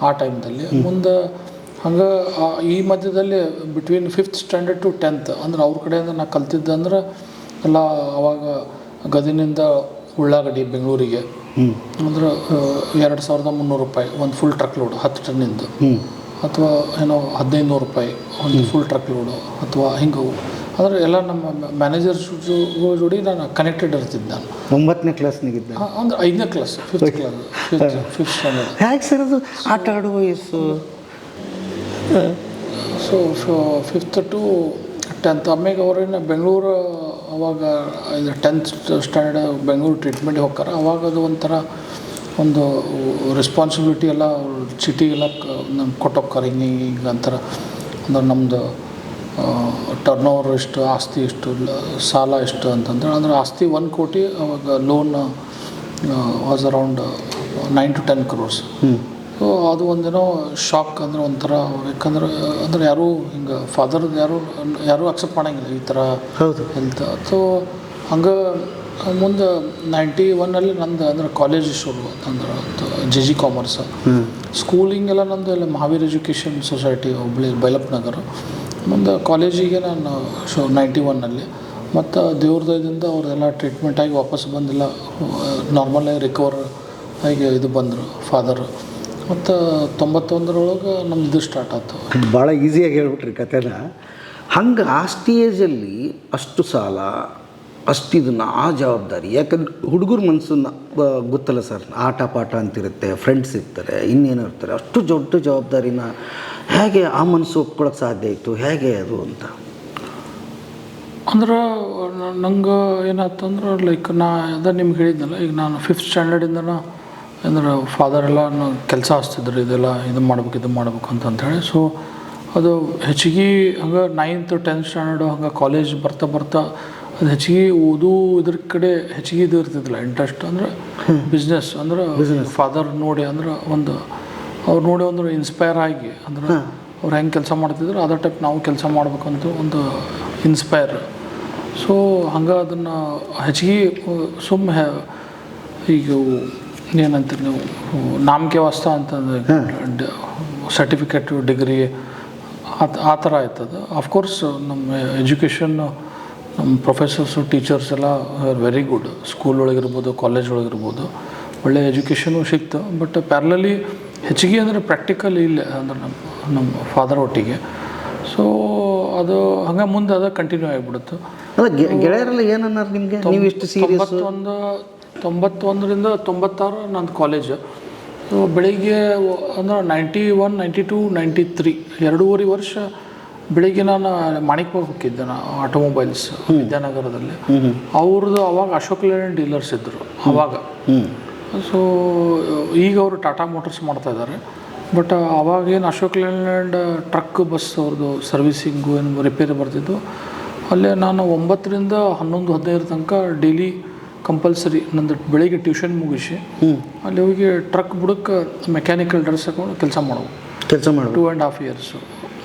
ಆ ಟೈಮ್ದಲ್ಲಿ ಮುಂದೆ ಹಂಗೆ ಈ ಮಧ್ಯದಲ್ಲಿ between fifth standard to tenth ಅಂದ್ರೆ ಅವ್ರ ಕಡೆಯಿಂದ ನಾನು ಕಲ್ತಿದ್ದಂದ್ರೆ ಎಲ್ಲ ಅವಾಗ ಗದಿನಿಂದ ಉಳ್ಳಾಗಡ್ಡಿ ಬೆಂಗಳೂರಿಗೆ. ಅಂದ್ರೆ ಎರಡು ಸಾವಿರದ ಮುನ್ನೂರು ರೂಪಾಯಿ ಒಂದು ಫುಲ್ ಟ್ರಕ್ ಲೋಡ್ ಹತ್ತು ಟನ್ನಿಂದ. ಅಥವಾ ಏನೋ ಹದಿನೈದು ನೂರು ರೂಪಾಯಿ ಒಂದು ಫುಲ್ ಟ್ರಕ್ ಲೋಡು ಅಥವಾ ಹಿಂಗೆ ಅಂದರೆ ಎಲ್ಲ ನಮ್ಮ ಮ್ಯಾನೇಜರ್ ಜೋಡಿ ನಾನು ಕನೆಕ್ಟೆಡ್ ಇರ್ತಿದ್ದೆ. ನಾನು ಒಂಬತ್ತನೇ ಕ್ಲಾಸ್ನಾಗಿದ್ದೆ ಅಂದ್ರೆ ಐದನೇ class fifth class fifth standard ಹೇಗೆ ಸರ್ ಅದು? ಆಟ ಆಡುವ ವಯಸ್ಸು? ಸೊ ಫಿಫ್ತ್ ಟು ಟೆಂತ್ ಆಮೇಲೆ ಅವ್ರೇನು ಬೆಂಗಳೂರು ಅವಾಗ ಇದು ಟೆಂತ್ ಸ್ಟ್ಯಾಂಡರ್ಡ್ ಬೆಂಗಳೂರು ಟ್ರೀಟ್ಮೆಂಟ್ಗೆ ಹೋಗ್ತಾರೆ. ಅವಾಗ ಅದು ಒಂಥರ ಒಂದು ರೆಸ್ಪಾನ್ಸಿಬಿಲಿಟಿ ಎಲ್ಲ ಸಿಟಿ ಚೀಟಿ ಎಲ್ಲ ನಮ್ಗೆ ಕೊಟ್ಟೋಗ್ತಾರೆ. ಹಿಂಗೆ ಹಿಂಗೆ ಅಂತಾರೆ. ಅಂದ್ರೆ ನಮ್ಮದು ಟರ್ನ್ ಓವರ್ ಎಷ್ಟು ಆಸ್ತಿ ಎಷ್ಟು ಸಾಲ ಎಷ್ಟು ಅಂತಂದ್ರೆ ಅಂದರೆ ಆಸ್ತಿ ಒನ್ ಕೋಟಿ ಅವಾಗ loan was around nine to ten crores so ಅದು ಒಂದೇನೋ ಶಾಕ್ ಅಂದ್ರೆ ಒಂಥರ ಯಾಕಂದ್ರೆ ಅಂದ್ರೆ ಯಾರೂ ಹಿಂಗೆ ಫಾದರ್ ಯಾರು ಯಾರೂ ಅಕ್ಸೆಪ್ಟ್ ಮಾಡಂಗಿಲ್ಲ ಈ ಥರ ಹೌದು. ಹೆಲ್ತ್ ಸೊ ಹಂಗೆ ಮುಂದೆ ನೈಂಟಿ ಒನ್ನಲ್ಲಿ ನಂದು ಅಂದ್ರೆ ಕಾಲೇಜ್ ಶುರು ಅಂದ್ರೆ ಜೆ ಜಿ ಕಾಮರ್ಸ್ ಸ್ಕೂಲಿಂಗ್ ಎಲ್ಲ ನಂದು ಇಲ್ಲಿ ಮಹಾವೀರ್ ಎಜುಕೇಷನ್ ಸೊಸೈಟಿ ಹುಬ್ಳಿ ಬೈಲಪ್ ನಗರ ಮುಂದೆ ಕಾಲೇಜಿಗೆ ನಾನು ಶೋ ನೈಂಟಿ ಒನ್ನಲ್ಲಿ ಮತ್ತು ದೇವ್ರ ದಯದಿಂದ ಅವ್ರದ್ದೆಲ್ಲ ಟ್ರೀಟ್ಮೆಂಟ್ ಆಗಿ ವಾಪಸ್ ಬಂದಿಲ್ಲ. ನಾರ್ಮಲಾಗಿ ರಿಕವರ್ ಆಗಿ ಇದು ಬಂದರು ಫಾದರ್ ಮತ್ತು ತೊಂಬತ್ತೊಂದರೊಳಗೆ ನಮ್ದು ಇದು ಸ್ಟಾರ್ಟ್ ಆಯ್ತು ಭಾಳ ಈಸಿಯಾಗಿ ಹೇಳ್ಬಿಟ್ರಿ ಕತೆನ. ಹಂಗೆ ಆ ಸ್ಟೇಜಲ್ಲಿ ಅಷ್ಟು ಸಾಲ, ಅಷ್ಟು ಇದನ್ನು ಆ ಜವಾಬ್ದಾರಿ. ಯಾಕಂದ್ರೆ ಹುಡುಗರ ಮನಸ್ಸನ್ನ ಗೊತ್ತಲ್ಲ ಸರ್, ಆಟ ಪಾಠ ಅಂತಿರುತ್ತೆ ಫ್ರೆಂಡ್ಸ್ ಇರ್ತಾರೆ, ಇನ್ನೇನು ಇರ್ತಾರೆ. ಅಷ್ಟು ದೊಡ್ಡ ಜವಾಬ್ದಾರಿನ ಹೇಗೆ ಆ ಮನಸ್ಸು ಒಪ್ಕೊಳಕ್ಕೆ ಸಾಧ್ಯ ಇತ್ತು? ಹೇಗೆ ಅದು ಅಂತ? ಅಂದ್ರೆ ನಂಗೆ ಏನಾಯ್ತಂದ್ರೆ ಲೈಕ್ ನಾ ಅದ ನಿಮ್ಗೆ ಹೇಳಿದ್ನಲ್ಲ ಈಗ ನಾನು ಫಿಫ್ತ್ ಸ್ಟ್ಯಾಂಡರ್ಡಿಂದನ ಅಂದ್ರೆ ಫಾದರ್ ಎಲ್ಲ ಕೆಲಸ ಹಚ್ತಿದ್ರು ಇದೆಲ್ಲ ಇದು ಮಾಡ್ಬೇಕು ಇದು ಮಾಡ್ಬೇಕು ಅಂತ ಹೇಳಿ. ಸೊ ಅದು ಹೆಚ್ಚಿಗೆ ಹಂಗೆ ನೈನ್ತ್ ಟೆಂತ್ ಸ್ಟ್ಯಾಂಡರ್ಡು ಹಂಗೆ ಕಾಲೇಜ್ ಬರ್ತಾ ಬರ್ತಾ ಅದು ಹೆಚ್ಚಿಗೆ ಓದು ಇದ್ರ ಕಡೆ ಹೆಚ್ಚಿಗೆ ಇದು ಇರ್ತಿದ್ದಿಲ್ಲ ಇಂಟ್ರೆಸ್ಟ್ ಅಂದ್ರೆ ಬಿಸ್ನೆಸ್ ಅಂದ್ರೆ ಫಾದರ್ ನೋಡಿ ಅಂದ್ರೆ ಒಂದು ಅವ್ರು ನೋಡಿ ಅಂದ್ರೆ ಇನ್ಸ್ಪೈರ್ ಆಗಿ ಅಂದ್ರೆ ಅವ್ರು ಹೆಂಗೆ ಕೆಲಸ ಮಾಡ್ತಿದ್ರು ಅದೇ ಟೈಪ್ ನಾವು ಕೆಲಸ ಮಾಡ್ಬೇಕಂತ ಒಂದು ಇನ್ಸ್ಪೈರ್ ಸೊ ಹಂಗೆ ಅದನ್ನು ಹೆಚ್ಚಿಗೆ ಸುಮ್ಮ ಈಗ ಏನಂತೀರಿ ನೀವು ನಾಮಕೆ ವಾಸ್ತ ಅಂತಂದ್ರೆ ಸರ್ಟಿಫಿಕೇಟು ಡಿಗ್ರಿ ಆ ಆ ಥರ ಆಯ್ತದ. ಅಫ್ಕೋರ್ಸ್ ನಮ್ಮ ಎಜುಕೇಷನ್ ನಮ್ಮ ಪ್ರೊಫೆಸರ್ಸು ಟೀಚರ್ಸ್ ಎಲ್ಲ ವೆರಿ ಗುಡ್ ಸ್ಕೂಲ್ ಒಳಗಿರ್ಬೋದು ಕಾಲೇಜ್ ಒಳಗಿರ್ಬೋದು. ಒಳ್ಳೆಯ ಎಜುಕೇಷನು ಸಿಕ್ತು. ಬಟ್ ಪ್ಯಾರ್ಲಲಿ ಹೆಚ್ಚಿಗೆ ಅಂದರೆ ಪ್ರಾಕ್ಟಿಕಲ್ ಇಲ್ಲ ಅಂದ್ರೆ ನಮ್ಮ ನಮ್ಮ ಫಾದರ್ ಒಟ್ಟಿಗೆ. ಸೊ ಅದು ಹಂಗೆ ಮುಂದೆ ಅದು ಕಂಟಿನ್ಯೂ ಆಗಿಬಿಡುತ್ತೆ. ಅದ ಗೆಳೆಯರೆಲ್ಲ ಅನ್ನಾರ ನಿಮಗೆ? ನೀವು ಇಷ್ಟು ಸೀರಿಯಸ್ ತೊಂಬತ್ತೊಂದರಿಂದ ತೊಂಬತ್ತಾರು ನಂದು ಕಾಲೇಜ್ ಸೊ ಬೆಳಿಗ್ಗೆ ಅಂದ್ರೆ ninety one ninety two ninety three ಎರಡೂವರೆ ವರ್ಷ ಬೆಳಿಗ್ಗೆ ನಾನು ಮಾಣಿಕ್ ಹೋಗಿದ್ದೆ ನಾನು ಆಟೋಮೊಬೈಲ್ಸ್ ವಿದ್ಯಾನಗರದಲ್ಲಿ. ಅವ್ರದ್ದು ಅವಾಗ ಅಶೋಕ್ ಲೇಲ್ಯಾಂಡ್ ಡೀಲರ್ಸ್ ಇದ್ದರು ಅವಾಗ. ಸೊ ಈಗ ಅವರು ಟಾಟಾ ಮೋಟರ್ಸ್ ಮಾಡ್ತಾ ಇದ್ದಾರೆ. ಬಟ್ ಅವಾಗೇನು ಅಶೋಕ್ ಲೇಲ್ಯಾಂಡ್ ಟ್ರಕ್ ಬಸ್ ಅವ್ರದ್ದು ಸರ್ವಿಸಿಂಗು ಏನು ರಿಪೇರಿ ಬರ್ತಿದ್ದು ಅಲ್ಲೇ ನಾನು ಒಂಬತ್ತರಿಂದ ಹನ್ನೊಂದು ಹದಿನೈದು ತನಕ ಡೈಲಿ ಕಂಪಲ್ಸರಿ ನಂದು ಬೆಳಿಗ್ಗೆ ಟ್ಯೂಷನ್ ಮುಗಿಸಿ ಅಲ್ಲಿ ಹೋಗಿ ಟ್ರಕ್ ಬುಡಕ್ಕೆ ಮೆಕ್ಯಾನಿಕಲ್ ಡ್ರೆಸ್ ಹಾಕೊಂಡು ಕೆಲಸ ಮಾಡೋದು. ಕೆಲಸ ಮಾಡೋದು. ಟೂ ಆ್ಯಂಡ್ ಹಾಫ್ ಇಯರ್ಸು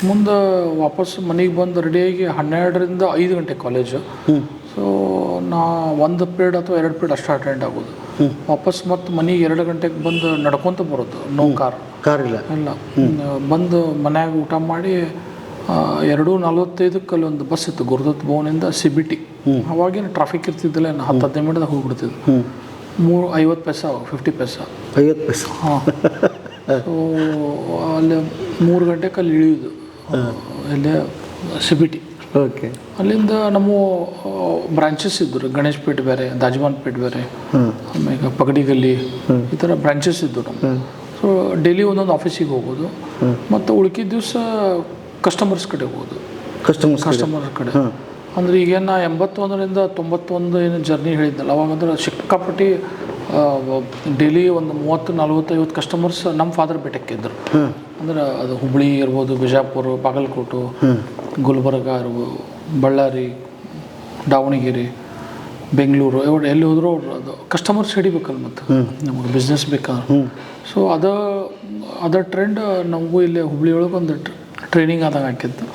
ಮುಂದೆ ವಾಪಸ್ ಮನೆಗೆ ಬಂದು ರೆಡಿಯಾಗಿ ಹನ್ನೆರಡರಿಂದ ಐದು ಗಂಟೆ ಕಾಲೇಜು ಸೊ ನಾ ಒಂದು ಪೀರಿಯಡ್ ಅಥವಾ ಎರಡು ಪೀರಿಯಡ್ ಅಷ್ಟು ಅಟೆಂಡ್ ಆಗೋದು. ವಾಪಸ್ ಮತ್ತು ಮನೆಗೆ ಎರಡು ಗಂಟೆಗೆ ಬಂದು ನಡ್ಕೊತ ಬರೋದು. No car. ಕಾರ್ ಇಲ್ಲ. ಇಲ್ಲ. ಬಂದು ಮನ್ಯಾಗ ಊಟ ಮಾಡಿ ಎರಡು ನಲ್ವತ್ತೈದಕ್ಕೆ ಅಲ್ಲಿ ಒಂದು ಬಸ್ ಇತ್ತು ಗುರುದತ್ ಭವನಿಂದ ಸಿ ಬಿ ಟಿ ಅವಾಗೇನು ಟ್ರಾಫಿಕ್ ಇರ್ತಿದ್ದಿಲ್ಲ ಏನು ಹತ್ತು ಹದಿನೈದು ಮಿನಿಟ್ದಾಗ ಹೋಗ್ಬಿಡ್ತಿದ್ದು ಮೂರು ಐವತ್ತು ಪೈಸಾ ಫಿಫ್ಟಿ ಪೈಸಾ. ಐವತ್ತು ಪೈಸೆ. ಹಾಂ. ಸೊ ಅಲ್ಲಿ ಮೂರು ಗಂಟೆಗೆ ಅಲ್ಲಿ ಇಳಿಯೋದು. ಇಲ್ಲೇ ಸಿ ಬಿ ಟಿ ಓಕೆ ಅಲ್ಲಿಂದ ನಮ್ಮ ಬ್ರಾಂಚಸ್ ಇದ್ದರು. ಗಣೇಶ್ ಪೇಟ್ ಬೇರೆ ದಾಜಮಾನ್ ಪೇಟ್ ಬೇರೆ. ಆಮೇಲೆ ಪಗಡಿಗಲ್ಲಿ ಈ ಥರ ಬ್ರಾಂಚಸ್ ಇದ್ದವು ನಮ್ಮ ಸೊ ಡೈಲಿ ಒಂದೊಂದು ಆಫೀಸಿಗೆ ಹೋಗೋದು. ಮತ್ತು ಉಳ್ಕಿದ ದಿವಸ ಕಸ್ಟಮರ್ಸ್ ಕಡೆ ಹೋಗೋದು. ಕಸ್ಟಮರ್ಸ್ ಕಸ್ಟಮರ್ ಕಡೆ. ಅಂದ್ರೆ ಈಗೇನು ನಾ ಎಂಬತ್ತೊಂದರಿಂದ ತೊಂಬತ್ತೊಂದು ಏನು ಜರ್ನಿ ಹೇಳಿದ್ನಲ್ಲ ಅವಾಗಂದ್ರೆ ಸಿಕ್ಕಾಪಟ್ಟಿ ಡೈಲಿ ಒಂದು ಮೂವತ್ತು ನಲ್ವತ್ತು ಐವತ್ತು ಕಸ್ಟಮರ್ಸ್ ನಮ್ಮ ಫಾದರ್ ಬೆಟ್ಟಕ್ಕಿದ್ರು ಅಂದ್ರೆ ಅದು ಹುಬ್ಳಿ ಇರ್ಬೋದು ಬಿಜಾಪುರ ಬಾಗಲಕೋಟು ಗುಲ್ಬರ್ಗ ಇರ್ಬೋದು ಬಳ್ಳಾರಿ ದಾವಣಗೆರೆ ಬೆಂಗಳೂರು ಇವ್ ಎಲ್ಲಿ ಹೋದರೂ ಅದು ಕಸ್ಟಮರ್ಸ್ ಹಿಡಿಬೇಕಲ್ಲ ಮತ್ತು. ನಮಗೆ ಬಿಸ್ನೆಸ್ ಬೇಕಾದ್ರೆ ಸೊ ಅದ ಅದ ಟ್ರೆಂಡ್ ನಮಗೂ ಇಲ್ಲಿ ಹುಬ್ಳಿ ಒಳಗೆ ಒಂದು ಟ್ರೈನಿಂಗ್ ಆದಾಗ ಹಾಕಿತ್ತು